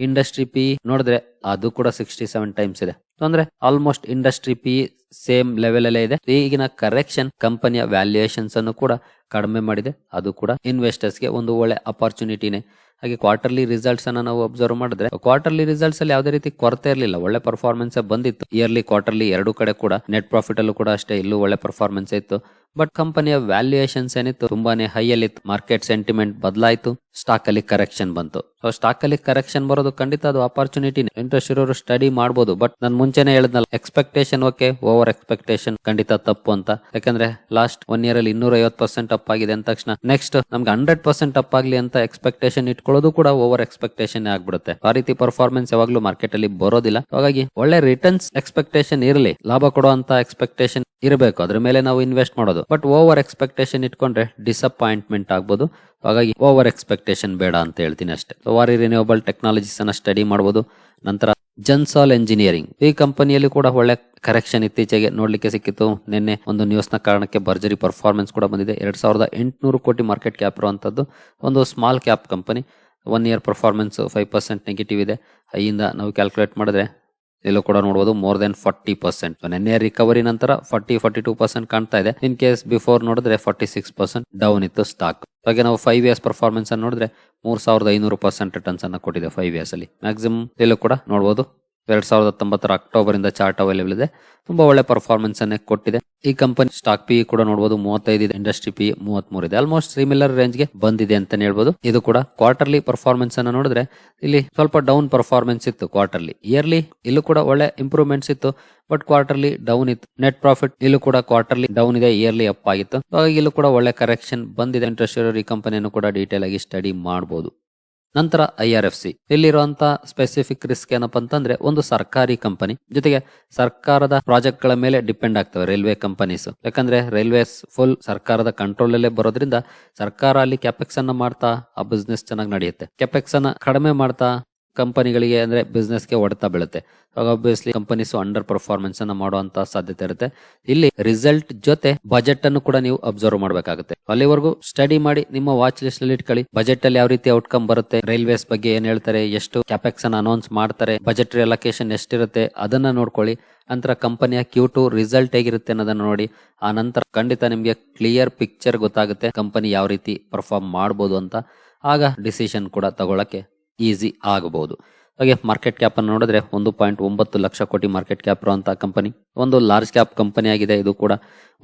industry P ನೋಡಿದ್ರೆ ಅದು ಕೂಡ ಸಿಕ್ಸ್ಟಿ ಸೆವೆನ್ ಟೈಮ್ಸ್ ಇದೆ ಅಂದ್ರೆ almost industry P same level ಅಲ್ಲೇ ಇದೆ. ಈಗಿನ ಕರೆಕ್ಷನ್ ಕಂಪನಿಯ ವ್ಯಾಲ್ಯೂಯೇಷನ್ಸ್ ಅನ್ನು ಕೂಡ ಕಡಿಮೆ ಮಾಡಿದೆ. ಅದು ಕೂಡ ಇನ್ವೆಸ್ಟರ್ಸ್ಗೆ ಒಂದು ಒಳ್ಳೆ ಅಪಾರ್ಚುನಿಟಿನೇ ಹಾಗೆ ಕ್ವಾರ್ಟರ್ಲಿ ರಿಸಲ್ಟ್ಸ್ ಅನ್ನ ನಾವು ಅಬ್ಸರ್ವ್ ಮಾಡಿದ್ರೆ ಕ್ವಾರ್ಟರ್ಲಿ ರಿಸಲ್ಟ್ಸ್ ಅಲ್ಲಿ ಯಾವುದೇ ರೀತಿ ಕೊರತೆ ಇರಲಿಲ್ಲ. ಒಳ್ಳೆ ಪರ್ಫಾರ್ಮೆನ್ಸ್ ಬಂದಿತ್ತು. ಇಯರ್ಲಿ ಕ್ವಾರ್ಟರ್ಲಿ ಎರಡು ಕಡೆ ಕೂಡ ನೆಟ್ ಪ್ರಾಫಿಟ್ ಅಲ್ಲೂ ಕೂಡ ಅಷ್ಟೇ, ಇಲ್ಲೂ ಒಳ್ಳೆ ಪರ್ಫಾರ್ಮೆನ್ಸ್ ಇತ್ತು. ಬಟ್ ಕಂಪನಿಯ ವ್ಯಾಲ್ಯೂಯೇಷನ್ಸ್ ಏನಿತ್ತು, ತುಂಬಾನೇ ಹೈ ಅಲ್ಲಿ ಮಾರ್ಕೆಟ್ ಸೆಂಟಿಮೆಂಟ್ ಬದಲಾಯಿತು. ಸ್ಟಾಕ್ ಅಲ್ಲಿ ಕರೆಕ್ಷನ್ ಬಂತು. ಸ್ಟಾಕ್ ಅಲ್ಲಿ ಕರೆಕ್ಷನ್ ಬರೋದು ಖಂಡಿತ ಅದು ಅಪರ್ಚುನಿಟಿ ಇಂಟ್ರೆಸ್ಟ್ ಇರೋರು ಸ್ಟಡಿ ಮಾಡಬಹುದು ಬಟ್ ನಾನು ಮುಂಚೆನೆ ಹೇಳಿದ್ನಲ್ಲ ಎಕ್ಸ್ಪೆಕ್ಟೇಷನ್ ಓಕೆ ಓವರ್ ಎಕ್ಸ್ಪೆಕ್ಟೇಷನ್ ಖಂಡಿತ ತಪ್ಪು ಅಂತ. ಯಾಕಂದ್ರೆ ಲಾಸ್ಟ್ ಒನ್ ಇಯರ್ ಅಲ್ಲಿ ಇನ್ನೂರ ಐವತ್ತು ಪರ್ಸೆಂಟ್ ಅಪ್ ಆಗಿದೆ ಅಂದ ತಕ್ಷಣ ನೆಕ್ಸ್ಟ್ ನಮ್ಗೆ ಹಂಡ್ರೆಡ್ ಪರ್ಸೆಂಟ್ ಅಪ್ ಆಗ್ಲಿ ಅಂತ ಎಕ್ಸ್ಪೆಕ್ಟೇಷನ್ ಇಟ್ಕೊಳ್ಳೋದು ಕೂಡ ಓವರ್ ಎಕ್ಸ್ಪೆಕ್ಟೇಷನ್ ಆಗ್ಬಿಡುತ್ತೆ. ಆ ರೀತಿ ಪರ್ಫಾರ್ಮೆನ್ಸ್ ಯಾವಾಗ್ಲೂ ಮಾರ್ಕೆಟ್ ಅಲ್ಲಿ ಬರೋದಿಲ್ಲ. ಹಾಗಾಗಿ ಒಳ್ಳೆ ರಿಟರ್ನ್ಸ್ ಎಕ್ಸ್ಪೆಕ್ಟೇಷನ್ ಇರಲಿ. ಲಾಭ ಕೊಡುವಂತ ಎಕ್ಸ್ಪೆಕ್ಟೇಷನ್ ಇರಬೇಕು. ಅದ್ರ ಮೇಲೆ ನಾವು ಇನ್ವೆಸ್ಟ್ ಮಾಡೋದು. ಬಟ್ ಓವರ್ ಎಕ್ಸ್ಪೆಕ್ಟೇಷನ್ ಇಟ್ಕೊಂಡ್ರೆ ಡಿಸಪಾಯಿಂಟ್ಮೆಂಟ್ ಆಗ್ಬೋದು. ಹಾಗಾಗಿ ಓವರ್ ಎಕ್ಸ್ಪೆಕ್ಟೇಷನ್ ಬೇಡ ಅಂತ ಹೇಳ್ತೀನಿ ಅಷ್ಟೇ. ವಾರಿ ರಿನ್ಯೂವಬಲ್ ಟೆಕ್ನಾಲಜೀಸ್ ಅನ್ನ ಸ್ಟಡಿ ಮಾಡಬಹುದು ನಂತರ ಜನ್ಸಾಲ್ ಎಂಜಿನಿಯರಿಂಗ್ ಈ ಕಂಪನಿಯಲ್ಲಿ ಕೂಡ ಒಳ್ಳೆ ಕರೆಕ್ಷನ್ ಇತ್ತೀಚೆಗೆ ನೋಡ್ಲಿಕ್ಕೆ ಸಿಕ್ಕಿತ್ತು. ನಿನ್ನೆ ಒಂದು ನ್ಯೂಸ್ನ ಕಾರಣಕ್ಕೆ ಭರ್ಜರಿ ಪರ್ಫಾರ್ಮೆನ್ಸ್ ಕೂಡ ಬಂದಿದೆ. ಎರಡ್ ಸಾವಿರದ ಎಂಟುನೂರು ಕೋಟಿ ಮಾರ್ಕೆಟ್ ಕ್ಯಾಪ್ ಇರುವಂತದ್ದು ಒಂದು small cap company one year performance five percent negative ಇದೆ. ಹೈಯಿಂದ ನಾವು ಕ್ಯಾಲ್ಕುಲೇಟ್ ಮಾಡಿದ್ರೆ ಇಲ್ಲೂ ಕೂಡ ನೋಡಬಹುದು ಮೋರ್ ದೆನ್ ಫಾರ್ಟಿ ಪರ್ಸೆಂಟ್ ನಿನ್ನೆ ರಿಕವರಿ ನಂತರ ಫಾರ್ಟಿ ಫಾರ್ಟಿ ಟೂ ಪರ್ಸೆಂಟ್ ಕಾಣ್ತಾ ಇದೆ. ಇನ್ ಕೇಸ್ ಬಿಫೋರ್ ನೋಡಿದ್ರೆ ಫಾರ್ಟಿ ಸಿಕ್ಸ್ ಪರ್ಸೆಂಟ್ ಡೌನ್ ಇತ್ತು ಸ್ಟಾಕ್ ಹಾಗೆ ನಾವು ಫೈವ್ ಇಯರ್ಸ್ ಪರ್ಫಾರ್ಮೆನ್ಸ್ ಅನ್ನು ನೋಡಿದ್ರೆ ಮೂರ್ ಸಾವಿರದ ಐನೂರು ಪರ್ಸೆಂಟ್ ರಿಟರ್ನ್ಸ್ ಅನ್ನ ಕೊಟ್ಟಿದೆ ಫೈವ್ ಇಯರ್ಸ್ ಅಲ್ಲಿ. ಮ್ಯಾಕ್ಸಿಮಮ್ ಇಲ್ಲೂ ಕೂಡ ನೋಡಬಹುದು ಎರಡ್ ಸಾವಿರದ ಹತ್ತೊಂಬತ್ತರ ಅಕ್ಟೋಬರ್ ಇಂದ ಚಾರ್ಟ್ ಅವೈಲೇಬಲ್ ಇದೆ. ತುಂಬಾ ಒಳ್ಳೆ ಪರ್ಫಾರ್ಮೆನ್ಸ್ ಅನ್ನೇ ಕೊಟ್ಟಿದೆ. ಈ ಕಂಪನಿ ಸ್ಟಾಕ್ ಪಿ ಕೂಡ ನೋಡಬಹುದು ಮೂವತ್ತೈದು ಇದೆ ಇಂಡಸ್ಟ್ರಿ ಪಿ ಮೂವತ್ತ್ ಇದೆ. ಆಲ್ಮೋಸ್ಟ್ ಸಿಮಿಲರ್ ರೇಂಜ್ಗೆ ಬಂದಿದೆ ಅಂತ ಹೇಳ್ಬೋದು. ಇದು ಕೂಡ ಕ್ವಾರ್ಟರ್ಲಿ ಪರ್ಫಾರ್ಮೆನ್ಸ್ ಅನ್ನ ನೋಡಿದ್ರೆ, ಇಲ್ಲಿ ಸ್ವಲ್ಪ ಡೌನ್ ಪರ್ಫಾರ್ಮೆನ್ಸ್ ಇತ್ತು ಕ್ವಾರ್ಟರ್ಲಿ ಇಯರ್ಲಿ ಇಲ್ಲೂ ಕೂಡ ಒಳ್ಳೆ ಇಂಪ್ರೂವ್ಮೆಂಟ್ಸ್ ಇತ್ತು ಬಟ್ ಕ್ವಾರ್ಟರ್ಲಿ ಡೌನ್ ಇತ್ತು. ನೆಟ್ ಪ್ರಾಫಿಟ್ ಇಲ್ಲೂ ಕೂಡ ಕ್ವಾರ್ಟರ್ಲಿ ಡೌನ್ ಇದೆ ಇಯರ್ಲಿ ಅಪ್ ಆಗಿತ್ತು. ಹಾಗಾಗಿ ಇಲ್ಲೂ ಕೂಡ ಒಳ್ಳೆ ಕರೆಕ್ಷನ್ ಬಂದಿದೆ. ಇಂಟ್ರೆಸ್ಟ್ ಇರೋ ಈ ಕಂಪನಿಯನ್ನು ಕೂಡ ಡೀಟೇಲ್ ಆಗಿ ಸ್ಟಡಿ ಮಾಡಬಹುದು ನಂತರ ಐ ಆರ್ ಎಫ್ ಸಿ. ಇಲ್ಲಿರುವಂತಹ ಸ್ಪೆಸಿಫಿಕ್ ರಿಸ್ಕ್ ಏನಪ್ಪಾ ಅಂತಂದ್ರೆ ಒಂದು ಸರ್ಕಾರಿ ಕಂಪನಿ ಜೊತೆಗೆ ಸರ್ಕಾರದ ಪ್ರಾಜೆಕ್ಟ್ಗಳ ಮೇಲೆ ಡಿಪೆಂಡ್ ಆಗ್ತವೆ ರೈಲ್ವೆ ಕಂಪನೀಸ್ ಯಾಕಂದ್ರೆ ರೈಲ್ವೇಸ್ ಫುಲ್ ಸರ್ಕಾರದ ಕಂಟ್ರೋಲ್ ಅಲ್ಲೇ ಬರೋದ್ರಿಂದ ಸರ್ಕಾರ ಅಲ್ಲಿ ಕ್ಯಾಪೆಕ್ಸ್ ಅನ್ನ ಮಾಡ್ತಾ ಆ ಬಿಸ್ನೆಸ್ ಚೆನ್ನಾಗಿ ನಡೆಯುತ್ತೆ. ಕ್ಯಾಪೆಕ್ಸ್ ಅನ್ನ ಕಡಿಮೆ ಮಾಡ್ತಾ ಕಂಪನಿಗಳಿಗೆ ಅಂದ್ರೆ ಬಿಸ್ನೆಸ್ಗೆ ಹೊಡೆತ ಬೀಳುತ್ತೆ. ಆಬ್ವಿಯಸ್ಲಿ ಕಂಪನೀಸ್ ಅಂಡರ್ ಪರ್ಫಾರ್ಮೆನ್ಸ್ ಅನ್ನು ಮಾಡುವಂತ ಸಾಧ್ಯತೆ ಇರುತ್ತೆ. ಇಲ್ಲಿ ರಿಸಲ್ಟ್ ಜೊತೆ ಬಜೆಟ್ ಅನ್ನು ಕೂಡ ನೀವು ಅಬ್ಸರ್ವ್ ಮಾಡಬೇಕಾಗುತ್ತೆ. ಅಲ್ಲಿವರೆಗೂ ಸ್ಟಡಿ ಮಾಡಿ ನಿಮ್ಮ ವಾಚ್ ಲಿಸ್ಟ್ ಅಲ್ಲಿ ಇಟ್ಕೊಳ್ಳಿ. ಬಜೆಟ್ ಅಲ್ಲಿ ಯಾವ ರೀತಿ ಔಟ್ಕಮ್ ಬರುತ್ತೆ ರೈಲ್ವೇಸ್ ಬಗ್ಗೆ ಏನ್ ಹೇಳ್ತಾರೆ, ಎಷ್ಟು ಕ್ಯಾಪೆಕ್ಸ್ ಅನ್ನು ಅನೌನ್ಸ್ ಮಾಡ್ತಾರೆ ಬಜೆಟ್ ಅಲೋಕೇಶನ್ ಎಷ್ಟಿರುತ್ತೆ ಅದನ್ನ ನೋಡ್ಕೊಳ್ಳಿ. ನಂತರ ಕಂಪನಿಯ ಕ್ಯೂ ಟು ರಿಸಲ್ಟ್ ಹೇಗಿರುತ್ತೆ ಅನ್ನೋದನ್ನ ನೋಡಿ. ಆ ನಂತರ ಖಂಡಿತ ನಿಮಗೆ ಕ್ಲಿಯರ್ ಪಿಕ್ಚರ್ ಗೊತ್ತಾಗುತ್ತೆ ಕಂಪನಿ ಯಾವ ರೀತಿ ಪರ್ಫಾರ್ಮ್ ಮಾಡ್ಬೋದು ಅಂತ. ಆಗ ಡಿಸಿಷನ್ ಕೂಡ ತಗೊಳಕ್ಕೆ ಈಸಿ ಆಗಬಹುದು. ಹಾಗೆ ಮಾರ್ಕೆಟ್ ಕ್ಯಾಪ್ ಅನ್ನು ನೋಡಿದ್ರೆ ಒಂದು ಪಾಯಿಂಟ್ ಒಂಬತ್ತು ಲಕ್ಷ ಕೋಟಿ ಮಾರ್ಕೆಟ್ ಕ್ಯಾಪ್ ಇರುವಂತಹ ಕಂಪನಿ ಒಂದು ಲಾರ್ಜ್ ಕ್ಯಾಪ್ ಕಂಪನಿ ಆಗಿದೆ. ಇದು ಕೂಡ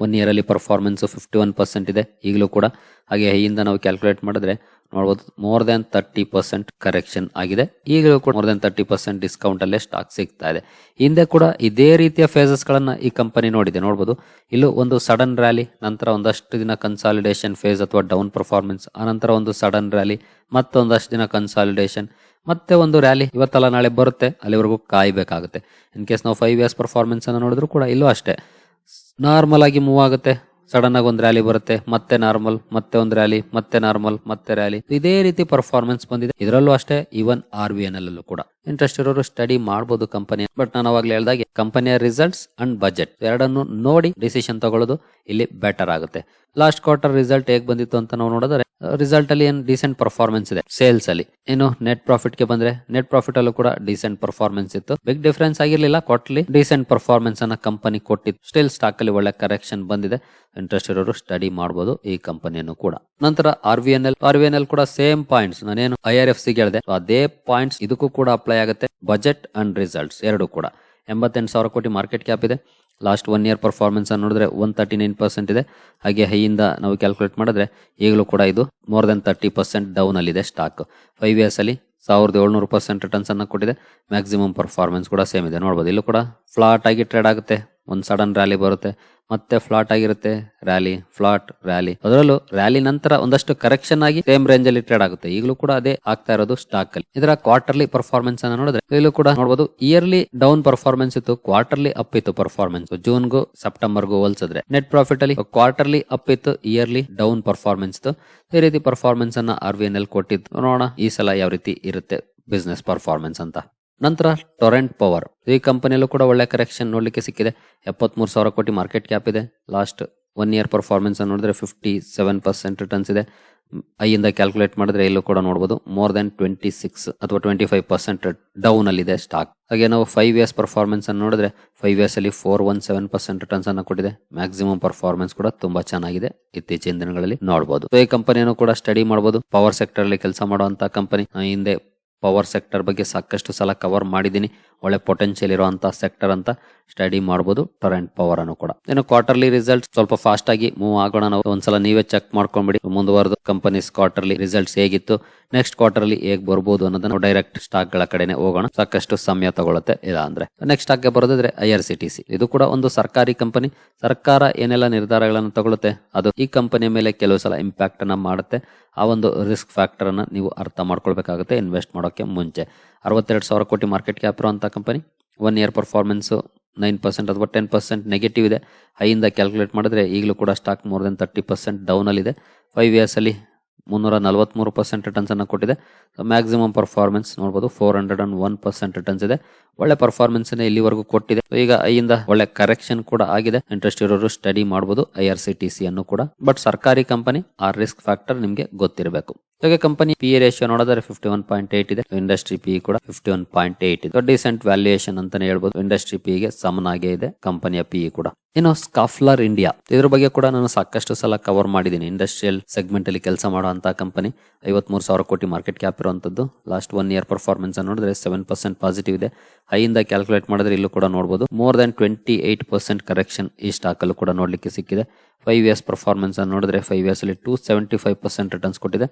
ಒನ್ ಇಯರ್ ಅಲ್ಲಿ ಪರ್ಫಾರ್ಮೆನ್ಸ್ ಫಿಫ್ಟಿ ಒನ್ ಪರ್ಸೆಂಟ್ ಇದೆ. ಈಗಲೂ ಕೂಡ ಹಾಗೆ ಹೈಯಿಂದ ನಾವು ಕ್ಯಾಲ್ಕುಲೇಟ್ ಮಾಡಿದ್ರೆ ನೋಡಬಹುದು more than thirty percent correction ಆಗಿದೆ. ಈಗಲೂ ಕೂಡ more than thirty percent discount ಅಲ್ಲೇ ಸ್ಟಾಕ್ ಸಿಗ್ತಾ ಇದೆ. ಹಿಂದೆ ಕೂಡ ಇದೇ ರೀತಿಯ ಫೇಸಸ್ ಗಳನ್ನ ಈ ಕಂಪನಿ ನೋಡಿದೆ. ನೋಡಬಹುದು ಇಲ್ಲೂ ಒಂದು ಸಡನ್ ರ್ಯಾಲಿ ನಂತರ ಒಂದಷ್ಟು ದಿನ ಕನ್ಸಾಲಿಡೇಷನ್ ಫೇಸ್ ಅಥವಾ ಡೌನ್ ಪರ್ಫಾರ್ಮೆನ್ಸ್ ಆನಂತರ ಒಂದು ಸಡನ್ ರ್ಯಾಲಿ ಮತ್ತೊಂದಷ್ಟು ದಿನ ಕನ್ಸಾಲಿಡೇಷನ್ ಮತ್ತೆ ಒಂದು ರ್ಯಾಲಿ ಇವತ್ತಲ್ಲ, ನಾಳೆ ಬರುತ್ತೆ. ಅಲ್ಲಿವರೆಗೂ ಕಾಯ್ಬೇಕಾಗುತ್ತೆ. ಇನ್ ಕೇಸ್ ನಾವು ಫೈವ್ ಇಯರ್ಸ್ ಪರ್ಫಾರ್ಮೆನ್ಸ್ ಅನ್ನು ನೋಡಿದ್ರು ಕೂಡ ಇಲ್ಲೂ ಅಷ್ಟೇ. ನಾರ್ಮಲ್ ಆಗಿ ಮೂವ್ ಆಗುತ್ತೆ. ಸಡನ್ ಆಗಿ ಒಂದು ರ್ಯಾಲಿ ಬರುತ್ತೆ. ಮತ್ತೆ ನಾರ್ಮಲ್ ಮತ್ತೆ ಒಂದು ರ್ಯಾಲಿ ಮತ್ತೆ ನಾರ್ಮಲ್ ಮತ್ತೆ ರ್ಯಾಲಿ ಇದೇ ರೀತಿ ಪರ್ಫಾರ್ಮೆನ್ಸ್ ಬಂದಿದೆ. ಇದರಲ್ಲೂ ಅಷ್ಟೇ ಇವನ್ ಆರ್ ವಿ ಎನ್ ಅಲ್ಲೂ ಕೂಡ. ಇಂಟ್ರೆಸ್ಟ್ ಇರೋರು ಸ್ಟಡಿ ಮಾಡಬಹುದು ಕಂಪನಿ ಬಟ್ ನಾನು ಅವಾಗಲೇ ಹೇಳ್ದಾಗೆ ಕಂಪನಿಯ ರಿಸಲ್ಟ್ಸ್ ಅಂಡ್ ಬಜೆಟ್ ಎರಡನ್ನು ನೋಡಿ ಡಿಸಿಷನ್ ತಗೊಳ್ಳೋದು ಇಲ್ಲಿ ಬೆಟರ್ ಆಗುತ್ತೆ. ಲಾಸ್ಟ್ ಕ್ವಾರ್ಟರ್ ರಿಸಲ್ಟ್ ಹೇಗ್ ಬಂದಿತ್ತು ಅಂತ ನಾವು ನೋಡಿದ್ರೆ ರಿಸಲ್ಟ್ ಅಲ್ಲಿ ಏನು ಡಿಸೆಂಟ್ ಪರ್ಫಾರ್ಮೆನ್ಸ್ ಇದೆ? ಸೇಲ್ಸ್ ಅಲ್ಲಿ. ಏನು ನೆಟ್ ಪ್ರಾಫಿಟ್ಗೆ ಬಂದ್ರೆ ನೆಟ್ ಪ್ರಾಫಿಟ್ ಅಲ್ಲೂ ಕೂಡ ಡಿಸೆಂಟ್ ಪರ್ಫಾರ್ಮೆನ್ಸ್ ಇತ್ತು. ಬಿಗ್ ಡಿಫರೆನ್ಸ್ ಆಗಿರ್ಲಿಲ್ಲ ಕ್ವಾರ್ಟರ್ಲಿ ಡಿಸೆಂಟ್ ಪರ್ಫಾರ್ಮೆನ್ಸ್ ಅನ್ನ ಕಂಪನಿ ಕೊಟ್ಟಿತ್ತು. ಸ್ಟಿಲ್ ಸ್ಟಾಕ್ ಅಲ್ಲಿ ಒಳ್ಳೆ ಕರೆಕ್ಷನ್ ಬಂದಿದೆ. ಇಂಟ್ರೆಸ್ಟ್ ಇರೋರು ಸ್ಟಡಿ ಮಾಡಬಹುದು ಈ ಕಂಪನಿಯನ್ನು ಕೂಡ. ನಂತರ R V N L R V N L ಕೂಡ ಸೇಮ್ ಪಾಯಿಂಟ್ಸ್ ನಾನೇನು ಐ ಆರ್ ಎಫ್ ಸಿ ಹೇಳಿದೆ. ಅದೇ ಪಾಯಿಂಟ್ಸ್ ಇದಕ್ಕೂ ಕೂಡ ಅಪ್ಲೈ ಆಗುತ್ತೆ. ಬಜೆಟ್ ಅಂಡ್ ರಿಸಲ್ಟ್ಸ್ ಎರಡು ಕೂಡ. ಎಂಬತ್ತೆಂಟು ಸಾವಿರ ಕೋಟಿ ಮಾರ್ಕೆಟ್ ಕ್ಯಾಪ್ ಇದೆ. ಲಾಸ್ಟ್ ಒನ್ ಇಯರ್ ಪರ್ಫಾರ್ಮೆನ್ಸ್ ನೋಡಿದ್ರೆ ಒನ್ ತರ್ಟಿ ನೈನ್ ಪರ್ಸೆಂಟ್ ಇದೆ. ಹಾಗೆ ಹೈಯಿಂದ ನಾವು ಕ್ಯಾಲ್ಕುಲೇಟ್ ಮಾಡಿದ್ರೆ ಈಗಲೂ ಕೂಡ ಇದು more than thirty percent down ಅಲ್ಲಿ ಇದೆ ಸ್ಟಾಕ್ ಫೈವ್ ಇಯರ್ಸ್ ಅಲ್ಲಿ ಸಾವಿರದ ಏಳ್ನೂರು ಪರ್ಸೆಂಟ್ ರಿಟರ್ನ್ಸ್ ಅನ್ನ ಕೊಟ್ಟಿದೆ. ಮ್ಯಾಕ್ಸಿಮಮ್ ಪರ್ಫಾರ್ಮೆನ್ಸ್ ಕೂಡ ಸೇಮ್ ಇದೆ. ನೋಡ್ಬೋದು, ಇಲ್ಲೂ ಕೂಡ ಫ್ಲಾಟ್ ಆಗಿ ಟ್ರೇಡ್ ಆಗುತ್ತೆ. ಒಂದು ಸಡನ್ ರ್ಯಾಲಿ ಬರುತ್ತೆ. ಮತ್ತೆ ಫ್ಲಾಟ್ ಆಗಿರುತ್ತೆ ರ್ಯಾಲಿ ಫ್ಲಾಟ್ ರ್ಯಾಲಿ ಅದರಲ್ಲೂ ರ್ಯಾಲಿ ನಂತರ ಒಂದಷ್ಟು ಕರೆಕ್ಷನ್ ಆಗಿ ಸೇಮ್ ರೇಂಜ್ ಅಲ್ಲಿ ಟ್ರೇಡ್ ಆಗುತ್ತೆ. ಈಗಲೂ ಕೂಡ ಅದೇ ಆಗ್ತಾ ಇರೋದು ಸ್ಟಾಕ್ ಅಲ್ಲಿ. ಇದರ ಕ್ವಾರ್ಟರ್ಲಿ ಪರ್ಫಾರ್ಮೆನ್ಸ್ ಅನ್ನ ನೋಡಿದ್ರೆ, ಇಲ್ಲೂ ಕೂಡ ನೋಡಬಹುದು ಇಯರ್ಲಿ ಡೌನ್ ಪರ್ಫಾರ್ಮೆನ್ಸ್ ಇತ್ತು ಕ್ವಾರ್ಟರ್ಲಿ ಅಪ್ ಇತ್ತು ಪರ್ಫಾರ್ಮೆನ್ಸ್ ಜೂನ್ಗೂ ಸೆಪ್ಟೆಂಬರ್ಗೂ ಹೋಲ್ಸಿದ್ರೆ ನೆಟ್ ಪ್ರಾಫಿಟ್ ಅಲ್ಲಿ ಕ್ವಾರ್ಟರ್ಲಿ ಅಪ್ ಇತ್ತು ಇಯರ್ಲಿ ಡೌನ್ ಪರ್ಫಾರ್ಮೆನ್ಸ್ ಇತ್ತು. ಈ ರೀತಿ ಪರ್ಫಾರ್ಮೆನ್ಸ್ ಅನ್ನ ಆರ್ ವಿ ಎನ್ ಎಲ್ ಕೊಟ್ಟಿದ್ದು. ನೋಡೋಣ ಈ ಸಲ ಯಾವ ರೀತಿ ಇರುತ್ತೆ ಬಿಸ್ನೆಸ್ ಪರ್ಫಾರ್ಮೆನ್ಸ್ ಅಂತ. ನಂತರ ಟೊರೆಂಟ್ ಪವರ್ ಈ ಕಂಪನಿಯಲ್ಲೂ ಕೂಡ ಒಳ್ಳೆ ಕರೆಕ್ಷನ್ ನೋಡಲಿಕ್ಕೆ ಸಿಕ್ಕಿದೆ. ಎಪ್ಪತ್ತ್ಮೂರು ಸಾವಿರ ಕೋಟಿ ಮಾರ್ಕೆಟ್ ಕ್ಯಾಪ್ ಇದೆ. ಲಾಸ್ಟ್ ಒನ್ ಇಯರ್ ಪರ್ಫಾರ್ಮೆನ್ಸ್ ನೋಡಿದ್ರೆ ಫಿಫ್ಟಿ ಸೆವೆನ್ ಪರ್ಸೆಂಟ್ ರಿಟರ್ನ್ಸ್ ಇದೆ. ಐಯಿಂದ ಕ್ಯಾಲ್ಕುಲೇಟ್ ಮಾಡಿದ್ರೆ ಇಲ್ಲೂ ಕೂಡ ನೋಡ್ಬೋದು. ಮೋರ್ ದೆನ್ ಟ್ವೆಂಟಿ ಸಿಕ್ಸ್ ಅಥವಾ ಟ್ವೆಂಟಿ ಫೈವ್ ಪರ್ಸೆಂಟ್ ಡೌನ್ ಅಲ್ಲಿ ಇದೆ ಸ್ಟಾಕ್ ಹಾಗೆ ನಾವು ಫೈವ್ ಇಯರ್ಸ್ ಪರ್ಫಾರ್ಮೆನ್ಸ್ ಅನ್ನು ನೋಡಿದ್ರೆ ಫೈವ್ ಇಯರ್ಸ್ ಅಲ್ಲಿ four one seven percent returns ಅನ್ನು ಕೊಟ್ಟಿದೆ. ಮ್ಯಾಕ್ಸಿಮಮ್ ಪರ್ಫಾರ್ಮೆನ್ಸ್ ಕೂಡ ತುಂಬಾ ಚೆನ್ನಾಗಿದೆ. ಇತ್ತೀಚಿನ ದಿನಗಳಲ್ಲಿ ನೋಡಬಹುದು ಈ ಕಂಪನಿಯನ್ನು ಕೂಡ ಸ್ಟಡಿ ಮಾಡಬಹುದು ಪವರ್ ಸೆಕ್ಟರ್ ಅಲ್ಲಿ ಕೆಲಸ ಮಾಡುವಂತಹ ಕಂಪನಿ ಹಿಂದೆ ಪವರ್ ಸೆಕ್ಟರ್ ಬಗ್ಗೆ ಸಾಕಷ್ಟು ಸಲ ಕವರ್ ಮಾಡಿದ್ದೀನಿ. ಒಳ್ಳೆ ಪೊಟೆನ್ಷಿಯಲ್ ಇರುವಂತ ಸೆಕ್ಟರ್ ಅಂತ ಸ್ಟಡಿ ಮಾಡಬಹುದು ಟೊರೆಂಟ್ ಪವರ್ ಅನ್ನು ಕೂಡ. ಇನ್ನು ಕ್ವಾರ್ಟರ್ಲಿ ರಿಸಲ್ಟ್ ಸ್ವಲ್ಪ ಫಾಸ್ಟ್ ಆಗಿ ಮೂವ್ ಆಗೋಣ. ನಾವು ಒಂದ್ಸಲ ನೀವೇ ಚೆಕ್ ಮಾಡ್ಕೊಂಡ್ಬಿಡಿ ಮುಂದುವರೆದು ಕಂಪನೀಸ್ ಕ್ವಾರ್ಟರ್ಲಿ ರಿಸಲ್ಟ್ಸ್ ಹೇಗಿತ್ತು ನೆಕ್ಸ್ಟ್ ಕ್ವಾರ್ಟರ್ಲಿ ಹೇಗೆ ಬರ್ಬೋದು ಅನ್ನೋದನ್ನ ಡೈರೆಕ್ಟ್ ಸ್ಟಾಕ್ಗಳ ಕಡೆನೆ ಹೋಗೋಣ. ಸಾಕಷ್ಟು ಸಮಯ ತಗೊಳುತ್ತೆ. ಇಲ್ಲ ಅಂದ್ರೆ ನೆಕ್ಸ್ಟ್ ಸ್ಟಾಕ್ಗೆ ಬರೋದಾದ್ರೆ I R C T C ಇದು ಕೂಡ ಒಂದು ಸರ್ಕಾರಿ ಕಂಪನಿ ಸರ್ಕಾರ ಏನೆಲ್ಲ ನಿರ್ಧಾರಗಳನ್ನು ತಗೊಳುತ್ತೆ, ಅದು ಈ ಕಂಪನಿಯ ಮೇಲೆ ಕೆಲವು ಸಲ ಇಂಪ್ಯಾಕ್ಟ್ ಅನ್ನ ಮಾಡುತ್ತೆ. ಆ ಒಂದು ರಿಸ್ಕ್ ಫ್ಯಾಕ್ಟರನ್ನು ನೀವು ಅರ್ಥ ಮಾಡ್ಕೊಳ್ಬೇಕಾಗುತ್ತೆ. ಇನ್ವೆಸ್ಟ್ ಮಾಡೋಕ್ಕೆ ಮುಂಚೆ. ಅರವತ್ತೆರಡು ಸಾವಿರ ಕೋಟಿ ಮಾರ್ಕೆಟ್ ಕ್ಯಾಪ್ ಅಂತ company one year performance nine percent ಅಥವಾ ಟೆನ್ ಪರ್ಸೆಂಟ್ ನೆಗೆಟಿವ್ ಇದೆ. ಹೈಯಿಂದ ಕ್ಯಾಲ್ಕುಲೇಟ್ ಮಾಡಿದ್ರೆ ಈಗಲೂ ಕೂಡ stock more than thirty percent down ಅಲ್ಲಿ ಇದೆ ಫೈವ್ ಇಯರ್ಸ್ ಅಲ್ಲಿ ಮುನ್ನೂರ ನಲವತ್ಮೂರು ಪರ್ಸೆಂಟ್ ರಿಟರ್ನ್ಸ್ ಅನ್ನು ಕೊಟ್ಟಿದೆ. ಮ್ಯಾಕ್ಸಿಮಮ್ ಪರ್ಫಾರ್ಮೆನ್ಸ್ ನೋಡಬಹುದು four hundred and one percent returns ಇದೆ. ಒಳ್ಳೆ ಪರ್ಫಾರ್ಮೆನ್ಸ್ ಇಲ್ಲಿವರೆಗೂ ಕೊಟ್ಟಿದೆ. ಈಗ ಐಯಿಂದ ಒಳ್ಳೆ ಕರೆಕ್ಷನ್ ಕೂಡ ಆಗಿದೆ. ಇಂಟ್ರೆಸ್ಟ್ ಇರೋರು ಸ್ಟಡಿ ಮಾಡಬಹುದು I R C T C ಅನ್ನು ಕೂಡ. ಬಟ್ ಸರ್ಕಾರಿ ಕಂಪನಿ ಆ ರಿಸ್ಕ್ ಫ್ಯಾಕ್ಟರ್ ನಿಮಗೆ ಗೊತ್ತಿರಬೇಕು. ಹಾಗೆ ಕಂಪನಿ ಪಿ ರೇಷಿಯೋ ನೋಡಿದ್ರೆ ಫಿಫ್ಟಿ ಒನ್ ಪಾಯಿಂಟ್ ಏಟ್ ಇದೆ. ಇಂಡಸ್ಟ್ರಿ ಪಿ ಕೂಡ ಫಿಫ್ಟಿ ಒನ್ ಪಾಯಿಂಟ್ ಏಟ್ ಇದೆ. ಡಿಸೆಂಟ್ ವ್ಯಾಲ್ಯೂಯೇಷನ್ ಅಂತಾನೆ ಹೇಳ್ಬೋದು. ಇಂಡಸ್ಟ್ರಿ ಪಿ ಗೆ ಸಮನಾಗೇ ಇದೆ. ಕಂಪನಿಯ ಪಿ ಕೂಡ. ಇನ್ನು ಸ್ಕಾಫ್ಲರ್ ಇಂಡಿಯಾ ಇದ್ರ ಬಗ್ಗೆ ಕೂಡ ನಾನು ಸಾಕಷ್ಟು ಸಲ ಕವರ್ ಮಾಡಿದ್ದೀನಿ. ಇಂಡಸ್ಟ್ರಿಯಲ್ ಸೆಗ್ಮೆಂಟ್ ಅಲ್ಲಿ ಕೆಲಸ ಮಾಡುವಂತಹ ಕಂಪನಿ ಐವತ್ಮೂರು ಸಾವಿರ ಕೋಟಿ ಮಾರ್ಕೆಟ್ ಕ್ಯಾಪ್ ಇರುವಂತದ್ದು. ಲಾಸ್ಟ್ ಒನ್ ಇಯರ್ ಪರ್ಫಾರ್ಮೆನ್ಸ್ ನೋಡಿದ್ರೆ ಸೆವೆನ್ ಪರ್ಸೆಂಟ್ ಪಾಸಿಟಿವ್ ಇದೆ. ಹೈಯಿಂದ ಕ್ಯಾಲ್ಕುಲೇಟ್ ಮಾಡಿದ್ರೆ ಇಲ್ಲೂ ಕೂಡ ನೋಡಬಹುದು more than twenty eight percent correction ಈ ಸ್ಟಾಕ್ ಅಲ್ಲೂ ಕೂಡ ನೋಡ್ಲಿಕ್ಕೆ ಸಿಕ್ಕಿದೆ. ಫೈವ್ ಇಯರ್ಸ್ ಪರ್ಫಾರ್ಮೆನ್ಸ್ ಅನ್ನು ನೋಡಿದ್ರೆ ಫೈವ್ ಇಯರ್ಸ್ ಅಲ್ಲಿ two seventy five percent returns ಕೊಟ್ಟಿದೆ.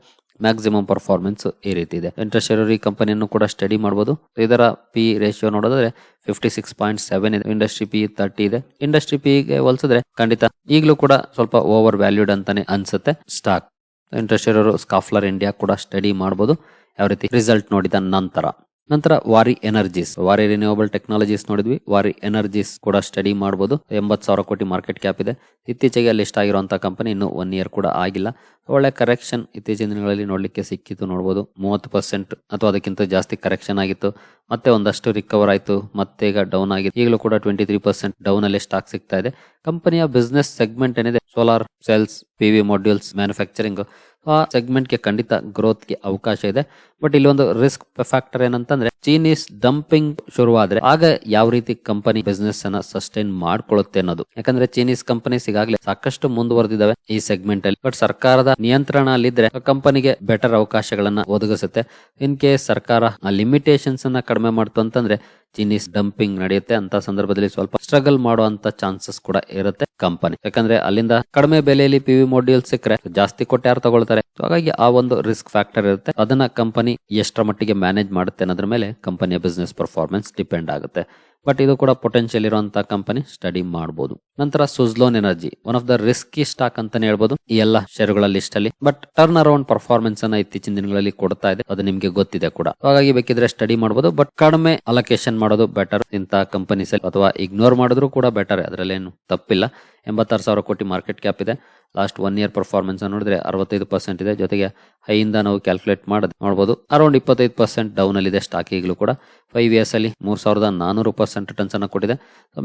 ಮ್ಯಾಕ್ಸಿಮಮ್ ಪರ್ಫಾರ್ಮೆನ್ಸ್ ಈ ರೀತಿ ಇದೆ. ಇಂಟ್ರೆಸ್ಟ್ ಇರೋ ಈ ಕಂಪನಿಯನ್ನು ಕೂಡ ಸ್ಟಡಿ ಮಾಡಬಹುದು ಇದರ ಪಿ ರೇಷಿಯೋ ನೋಡೋದ್ರೆ ಫಿಫ್ಟಿ ಸಿಕ್ಸ್ ಪಾಯಿಂಟ್ ಸೆವೆನ್ ಇದೆ. ಇಂಡಸ್ಟ್ರಿ ಪಿ ತರ್ಟಿ ಇದೆ. ಇಂಡಸ್ಟ್ರಿ ಪಿ ಗೆ ಹೋಲಿಸಿದ್ರೆ ಖಂಡಿತ ಈಗಲೂ ಕೂಡ ಸ್ವಲ್ಪ ಓವರ್ ವ್ಯಾಲ್ಯೂಡ್ ಅಂತಾನೆ ಅನ್ಸುತ್ತೆ. ಸ್ಟಾಕ್ ಇಂಟ್ರೆಸ್ಟ್ ಇರೋರು ಸ್ಕಾಫ್ಲರ್ ಇಂಡಿಯಾ ಕೂಡ ಸ್ಟಡಿ ಮಾಡಬಹುದು ಯಾವ ರೀತಿ ರಿಸಲ್ಟ್ ನೋಡಿದ ನಂತರ. ನಂತರ ವಾರಿ ಎನರ್ಜೀಸ್. ವಾರಿ ರಿನ್ಯೂವಬಲ್ ಟೆಕ್ನಾಲಜೀಸ್ ನೋಡಿದ್ವಿ. ವಾರಿ ಎನರ್ಜೀಸ್ ಕೂಡ ಸ್ಟಡಿ ಮಾಡಬಹುದು ಎಂಬತ್ತು ಸಾವಿರ ಕೋಟಿ ಮಾರ್ಕೆಟ್ ಕ್ಯಾಪ್ ಇದೆ. ಇತ್ತೀಚೆಗೆ ಲಿಸ್ಟ್ ಆಗಿರುವಂತಹ ಕಂಪನಿ ಇನ್ನು ಒನ್ ಇಯರ್ ಕೂಡ ಆಗಿಲ್ಲ. ಒಳ್ಳೆ ಕರೆಕ್ಷನ್ ಇತ್ತೀಚಿನ ದಿನಗಳಲ್ಲಿ ನೋಡಲಿಕ್ಕೆ ಸಿಕ್ಕಿತ್ತು ನೋಡಬಹುದು ಮೂವತ್ತು ಪರ್ಸೆಂಟ್ ಅಥವಾ ಅದಕ್ಕಿಂತ ಜಾಸ್ತಿ ಕರೆಕ್ಷನ್ ಆಗಿತ್ತು. ಮತ್ತೆ ಒಂದಷ್ಟು ರಿಕವರ್ ಆಯಿತು. ಮತ್ತೆ ಈಗ ಡೌನ್ ಆಗಿದೆ ಈಗಲೂ ಕೂಡ ಟ್ವೆಂಟಿ ತ್ರೀ ಪರ್ಸೆಂಟ್ ಡೌನ್ ಅಲ್ಲಿ ಸ್ಟಾಕ್ ಸಿಗ್ತಾ ಇದೆ. ಕಂಪನಿಯ ಬಿಸ್ನೆಸ್ ಸೆಗ್ಮೆಂಟ್ ಏನಿದೆ? Solar cells P V modules manufacturing ಆ ಸೆಗ್ಮೆಂಟ್ಗೆ ಖಂಡಿತ ಗ್ರೋತ್ಗೆ ಅವಕಾಶ ಇದೆ. ಬಟ್ ಇಲ್ಲಿ ಒಂದು ರಿಸ್ಕ್ ಫ್ಯಾಕ್ಟರ್ ಏನಂತಂದ್ರೆ ಚೀನೀಸ್ ಡಂಪಿಂಗ್ ಶುರುವಾದ್ರೆ ಆಗ ಯಾವ ರೀತಿ ಕಂಪನಿ ಬಿಸ್ನೆಸ್ ಅನ್ನ ಸಸ್ಟೈನ್ ಮಾಡ್ಕೊಳ್ಳುತ್ತೆ ಅನ್ನೋದು. ಯಾಕಂದ್ರೆ ಚೀನೀಸ್ ಕಂಪನೀಸ್ ಈಗಾಗಲೇ ಸಾಕಷ್ಟು ಮುಂದುವರೆದಿದ್ದಾವೆ ಈ ಸೆಗ್ಮೆಂಟ್ ಅಲ್ಲಿ. ಬಟ್ ಸರ್ಕಾರದ ನಿಯಂತ್ರಣ ಅಲ್ಲಿದ್ರೆ ಕಂಪನಿಗೆ ಬೆಟರ್ ಅವಕಾಶಗಳನ್ನ ಒದಗಿಸುತ್ತೆ. ಇನ್ ಕೇಸ್ ಸರ್ಕಾರ ಆ ಲಿಮಿಟೇಷನ್ಸ್ ಅನ್ನ ಕಡಿಮೆ ಮಾಡ್ತು ಅಂತಂದ್ರೆ ಚೀನೀಸ್ ಡಂಪಿಂಗ್ ನಡೆಯುತ್ತೆ. ಅಂತ ಸಂದರ್ಭದಲ್ಲಿ ಸ್ವಲ್ಪ ಸ್ಟ್ರಗಲ್ ಮಾಡುವಂತ ಚಾನ್ಸಸ್ ಕೂಡ ಇರುತ್ತೆ ಕಂಪನಿ ಯಾಕಂದ್ರೆ ಅಲ್ಲಿಂದ ಕಡಿಮೆ ಬೆಲೆಯಲ್ಲಿ ಪಿವಿ ಮಾಡ್ಯೂಲ್ ಸಿಕ್ಕರೆ ಜಾಸ್ತಿ ಕೊಟ್ಟು ಯಾರು ತಗೊಳ್ತಾರೆ ಹಾಗಾಗಿ ಆ ಒಂದು ರಿಸ್ಕ್ ಫ್ಯಾಕ್ಟರ್ ಇರುತ್ತೆ. ಅದನ್ನ ಕಂಪನಿ ಎಷ್ಟರ ಮಟ್ಟಿಗೆ ಮ್ಯಾನೇಜ್ ಮಾಡುತ್ತೆ ಅನ್ನೋದ್ರ ಮೇಲೆ ಕಂಪನಿಯ ಬಿಸ್ನೆಸ್ ಪರ್ಫಾರ್ಮೆನ್ಸ್ ಡಿಪೆಂಡ್ ಆಗುತ್ತೆ. ಬಟ್ ಇದು ಕೂಡ ಪೊಟೆನ್ಷಿಯಲ್ ಇರುವಂತಹ ಕಂಪನಿ ಸ್ಟಡಿ ಮಾಡಬಹುದು ನಂತರ Suzlon energy one of the risky stock ಅಂತಾನೆ ಹೇಳ್ಬೋದು, ಈ ಎಲ್ಲ ಷೇರುಗಳ ಲಿಸ್ಟ್ ಅಲ್ಲಿ. ಬಟ್ ಟರ್ನ್ ಅರೌಂಡ್ ಪರ್ಫಾರ್ಮೆನ್ಸ್ ಅನ್ನ ಇತ್ತೀಚಿನ ದಿನಗಳಲ್ಲಿ ಕೊಡ್ತಾ ಇದೆ, ಅದು ನಿಮ್ಗೆ ಗೊತ್ತಿದೆ ಕೂಡ. ಹಾಗಾಗಿ ಬೇಕಿದ್ರೆ ಸ್ಟಡಿ ಮಾಡಬಹುದು ಬಟ್ ಕಡಿಮೆ ಅಲೋಕೇಶನ್ ಮಾಡೋದು ಬೆಟರ್ ಇಂತಹ ಕಂಪನೀಸ್ ಅಥವಾ ಇಗ್ನೋರ್ ಮಾಡಿದ್ರು ಕೂಡ ಬೆಟರ್ ಅದರಲ್ಲೇನು ತಪ್ಪಿಲ್ಲ. ಎಂಬತ್ತಾರು ಸಾವಿರ ಕೋಟಿ ಮಾರ್ಕೆಟ್ ಕ್ಯಾಪ್ ಇದೆ. ಲಾಸ್ಟ್ ಒನ್ ಇಯರ್ ಪರ್ಫಾರ್ಮೆನ್ಸ್ ನೋಡಿದ್ರೆ ಅರವತ್ತೈದು ಪರ್ಸೆಂಟ್ ಇದೆ. ಜೊತೆಗೆ ಹೈಯಿಂದ ನಾವು ಕ್ಯಾಲ್ಕುಲೇಟ್ ಮಾಡೋದು ನೋಡಬಹುದು ಅರೌಂಡ್ ಇಪ್ಪತ್ತೈದು ಪರ್ಸೆಂಟ್ ಡೌನ್ ಅಲ್ಲಿ ಇದೆ ಸ್ಟಾಕ್ ಈಗಲೂ ಕೂಡ. ಫೈವ್ ಇಯರ್ಸ್ ಅಲ್ಲಿ ಮೂರ್ ಸಾವಿರದ ನಾನೂರು ಪರ್ಸೆಂಟ್ ರಿಟರ್ನ್ಸ್ ಅನ್ನು ಕೊಟ್ಟಿದೆ.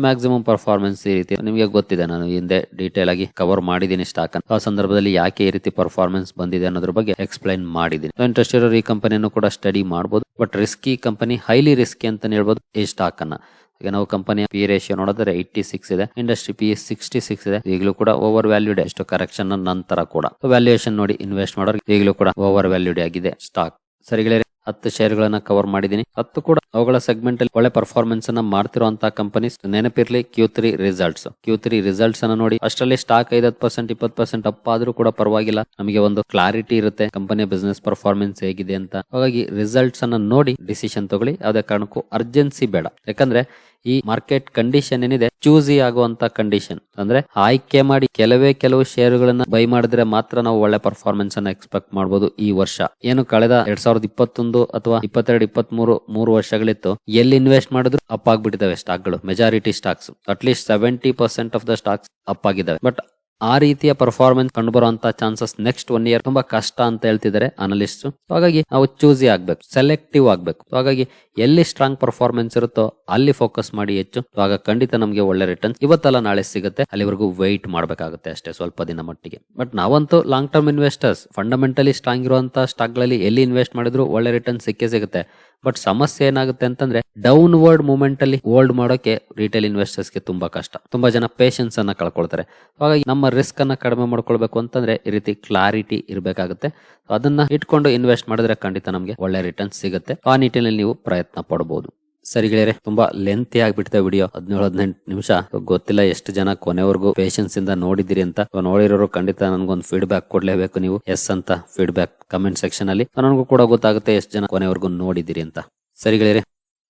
ಮ್ಯಾಕ್ಸಿಮಮ್ ಪರ್ಫಾರ್ಮೆನ್ಸ್ ಈ ರೀತಿ ನಿಮಗೆ ಗೊತ್ತಿದೆ. ನಾನು ಹಿಂದೆ ಡೀಟೇಲ್ ಆಗಿ ಕವರ್ ಮಾಡಿದ್ದೀನಿ ಸ್ಟಾಕ್ ಅನ್ನು. ಆ ಸಂದರ್ಭದಲ್ಲಿ ಯಾಕೆ ಈ ರೀತಿ ಪರ್ಫಾರ್ಮೆನ್ಸ್ ಬಂದಿದೆ ಅನ್ನೋದ್ರ ಬಗ್ಗೆ ಎಕ್ಸ್ಪ್ಲೈನ್ ಮಾಡಿದ್ದೀನಿ. ಇಂಟ್ರೆಸ್ಟ್ ಇರೋ ಈ ಕಂಪನಿಯನ್ನು ಕೂಡ ಸ್ಟಡಿ ಮಾಡಬಹುದು but risky company highly risky ಅಂತ ಹೇಳ್ಬೋದು ಈ ಸ್ಟಾಕ್ ಅನ್ನ. ಈಗ ನಾವು ಕಂಪನಿಯ ಪಿ ರೇಷಿಯೋ ನೋಡಿದ್ರೆ ಏಯ್ಟಿ ಸಿಕ್ಸ್ ಇದೆ. ಇಂಡಸ್ಟ್ರಿ ಪಿ ಸಿಕ್ಸ್ಟಿ ಸಿಕ್ಸ್ ಇದೆ. ಈಗಲೂ ಕೂಡ ಓವರ್ ವ್ಯಾಲ್ಯೂಡ್ ಎಷ್ಟು ಕರೆಕ್ಷನ್ ನಂತರ ಕೂಡ. ವ್ಯಾಲ್ಯೂಯೇಷನ್ ನೋಡಿ ಇನ್ವೆಸ್ಟ್ ಮಾಡೋರು ಈಗಲೂ ಕೂಡ ಓವರ್ ವ್ಯಾಲ್ಯೂಡ್ ಆಗಿದೆ ಸ್ಟಾಕ್ ಸರಿ ಹತ್ತು ಶೇರ್ಗಳನ್ನ ಕವರ್ ಮಾಡಿದೀನಿ ಹತ್ತು ಕೂಡ ಅವುಗಳ ಸೆಗ್ಮೆಂಟ್ ಅಲ್ಲಿ ಒಳ್ಳೆ ಪರ್ಫಾರ್ಮೆನ್ಸ್ ಅನ್ನ ಮಾಡ್ತಿರುವಂತಹ companies ನೆನಪಿರ್ಲಿ Q three results Q three results ಅನ್ನ ನೋಡಿ ಅಷ್ಟರಲ್ಲಿ ಸ್ಟಾಕ್ ಐದತ್ತು ಪರ್ಸೆಂಟ್ ಇಪ್ಪತ್ತು ಪರ್ಸೆಂಟ್ ಅಪ್ ಆದ್ರೂ ಕೂಡ ಪರವಾಗಿಲ್ಲ. ನಮಗೆ ಒಂದು ಕ್ಲಾರಿಟಿ ಇರುತ್ತೆ. ಕಂಪನಿಯ ಬಿಸ್ನೆಸ್ ಪರ್ಫಾರ್ಮೆನ್ಸ್ ಹೇಗಿದೆ ಅಂತ. ಹಾಗಾಗಿ ರಿಸಲ್ಟ್ಸ್ ಅನ್ನ ನೋಡಿ ಡಿಸಿಷನ್ ತಗೊಳ್ಳಿ. ಯಾವುದೇ ಕಾರಣಕ್ಕೂ ಅರ್ಜೆನ್ಸಿ ಬೇಡ. ಯಾಕಂದ್ರೆ ಈ ಮಾರ್ಕೆಟ್ ಕಂಡೀಷನ್ ಏನಿದೆ ಚೂಸಿ ಆಗುವಂತ ಕಂಡೀಷನ್ ಅಂದ್ರೆ ಆಯ್ಕೆ ಮಾಡಿ ಕೆಲವೇ ಕೆಲವು ಶೇರುಗಳನ್ನ ಬೈ ಮಾಡಿದ್ರೆ ಮಾತ್ರ ನಾವು ಒಳ್ಳೆ ಪರ್ಫಾರ್ಮೆನ್ಸ್ ಅನ್ನ ಎಕ್ಸ್ಪೆಕ್ಟ್ ಮಾಡಬಹುದು ಈ ವರ್ಷ. ಏನು ಕಳೆದ ಎರಡ್ ಸಾವಿರದ ಇಪ್ಪತ್ತೊಂದು ಅಥವಾ ಇಪ್ಪತ್ತೆರಡು ಇಪ್ಪತ್ತ್ ಮೂರು ಮೂರು ವರ್ಷಗಳಿತ್ತು, ಎಲ್ಲಿ ಇನ್ವೆಸ್ಟ್ ಮಾಡಿದ್ರು ಅಪ್ ಸ್ಟಾಕ್ ಸ್ಟಾಕ್ಗಳು majority stocks at least seventy percent of the stocks up ಆಗಿದ್ದಾವೆ. ಬಟ್ ಆ ರೀತಿಯ ಪರ್ಫಾರ್ಮೆನ್ಸ್ ಕಂಡು ಬರುವಂತ ಚಾನ್ಸಸ್ ನೆಕ್ಸ್ಟ್ ಒನ್ ಇಯರ್ ತುಂಬಾ ಕಷ್ಟ ಅಂತ ಹೇಳ್ತಿದ್ದಾರೆ ಅನಲಿಸ್ಟ್ ಹಾಗಾಗಿ ನಾವು ಚೂಸಿ ಆಗ್ಬೇಕು ಸೆಲೆಕ್ಟಿವ್ ಆಗ್ಬೇಕು. ಹಾಗಾಗಿ ಎಲ್ಲಿ ಸ್ಟ್ರಾಂಗ್ ಪರ್ಫಾರ್ಮೆನ್ಸ್ ಇರುತ್ತೋ ಅಲ್ಲಿ ಫೋಕಸ್ ಮಾಡಿ ಹೆಚ್ಚು. ಆಗ ಖಂಡಿತ ನಮಗೆ ಒಳ್ಳೆ ರಿಟರ್ನ್ ಇವತ್ತಲ್ಲ ನಾಳೆ ಸಿಗುತ್ತೆ. ಅಲ್ಲಿವರೆಗೂ ವೆಯ್ಟ್ ಮಾಡಬೇಕಾಗುತ್ತೆ ಅಷ್ಟೇ ಸ್ವಲ್ಪ ದಿನ ಮಟ್ಟಿಗೆ. ಬಟ್ ನಾವಂತೂ long term investors fundamentally strong ಇರುವಂತಹ ಸ್ಟಾಕ್ಗಳಲ್ಲಿ ಎಲ್ಲಿ ಇನ್ವೆಸ್ಟ್ ಮಾಡಿದ್ರು ಒಳ್ಳೆ ರಿಟರ್ನ್ ಸಿಕ್ಕೇ ಸಿಗುತ್ತೆ. ಬಟ್ ಸಮಸ್ಯೆ ಏನಾಗುತ್ತೆ ಅಂತಂದ್ರೆ ಡೌನ್ ವರ್ಡ್ ಮೂಮೆಂಟ್ ಅಲ್ಲಿ ಹೋಲ್ಡ್ ಮಾಡೋಕೆ ರಿಟೇಲ್ ಇನ್ವೆಸ್ಟರ್ಸ್ಗೆ ತುಂಬಾ ಕಷ್ಟ. ತುಂಬಾ ಜನ ಪೇಷನ್ಸ್ ಅನ್ನ ಕಳ್ಕೊಳ್ತಾರೆ. ಹಾಗಾಗಿ ನಮ್ಮ ರಿಸ್ಕ್ ಅನ್ನ ಕಡಿಮೆ ಮಾಡ್ಕೊಳ್ಬೇಕು ಅಂತಂದ್ರೆ ಈ ರೀತಿ ಕ್ಲಾರಿಟಿ ಇರಬೇಕಾಗುತ್ತೆ. ಅದನ್ನ ಇಟ್ಕೊಂಡು ಇನ್ವೆಸ್ಟ್ ಮಾಡಿದ್ರೆ ಖಂಡಿತ ನಮಗೆ ಒಳ್ಳೆ ರಿಟರ್ನ್ಸ್ ಸಿಗುತ್ತೆ. ಆ ನಿಟ್ಟಿನಲ್ಲಿ ನೀವು ಪ್ರಯತ್ನ ಪಡಬಹುದು ಸರಿ ಗೆಳೆಯರೆ, ತುಂಬಾ ಲೆಂತಿ ಆಗ್ಬಿಟ್ಟಿದೆ ವಿಡಿಯೋ ಹದಿನೇಳು, ಹದಿನೆಂಟು ನಿಮಿಷ. ಗೊತ್ತಿಲ್ಲ ಎಷ್ಟು ಜನ ಕೊನೆವರೆಗೂ ಪೇಷನ್ಸ್ ಇಂದ ನೋಡಿದಿರಿ ಅಂತ. ನೋಡಿರೋರು ಖಂಡಿತ ನನ್ಗೊಂದು ಫೀಡ್ಬ್ಯಾಕ್ ಕೊಡ್ಲೇಬೇಕು ನೀವು. ಎಸ್ ಅಂತ ಫೀಡ್ಬ್ಯಾಕ್ ಕಮೆಂಟ್ ಸೆಕ್ಷನ್ ಅಲ್ಲಿ. ನನಗೂ ಕೂಡ ಗೊತ್ತಾಗುತ್ತೆ ಎಷ್ಟು ಜನ ಕೊನೆವರೆಗೂ ನೋಡಿದಿರಿ ಅಂತ. ಸರಿ ಗೆಳೆಯರೆ,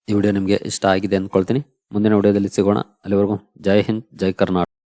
ಈ ವಿಡಿಯೋ ನಿಮ್ಗೆ ಇಷ್ಟ ಆಗಿದೆ ಅಂದ್ಕೊಳ್ತೀನಿ. ಮುಂದಿನ ವಿಡಿಯೋದಲ್ಲಿ ಸಿಗೋಣ. ಅಲ್ಲಿವರೆಗೂ ಜೈ ಹಿಂದ್, ಜೈ ಕರ್ನಾಟಕ.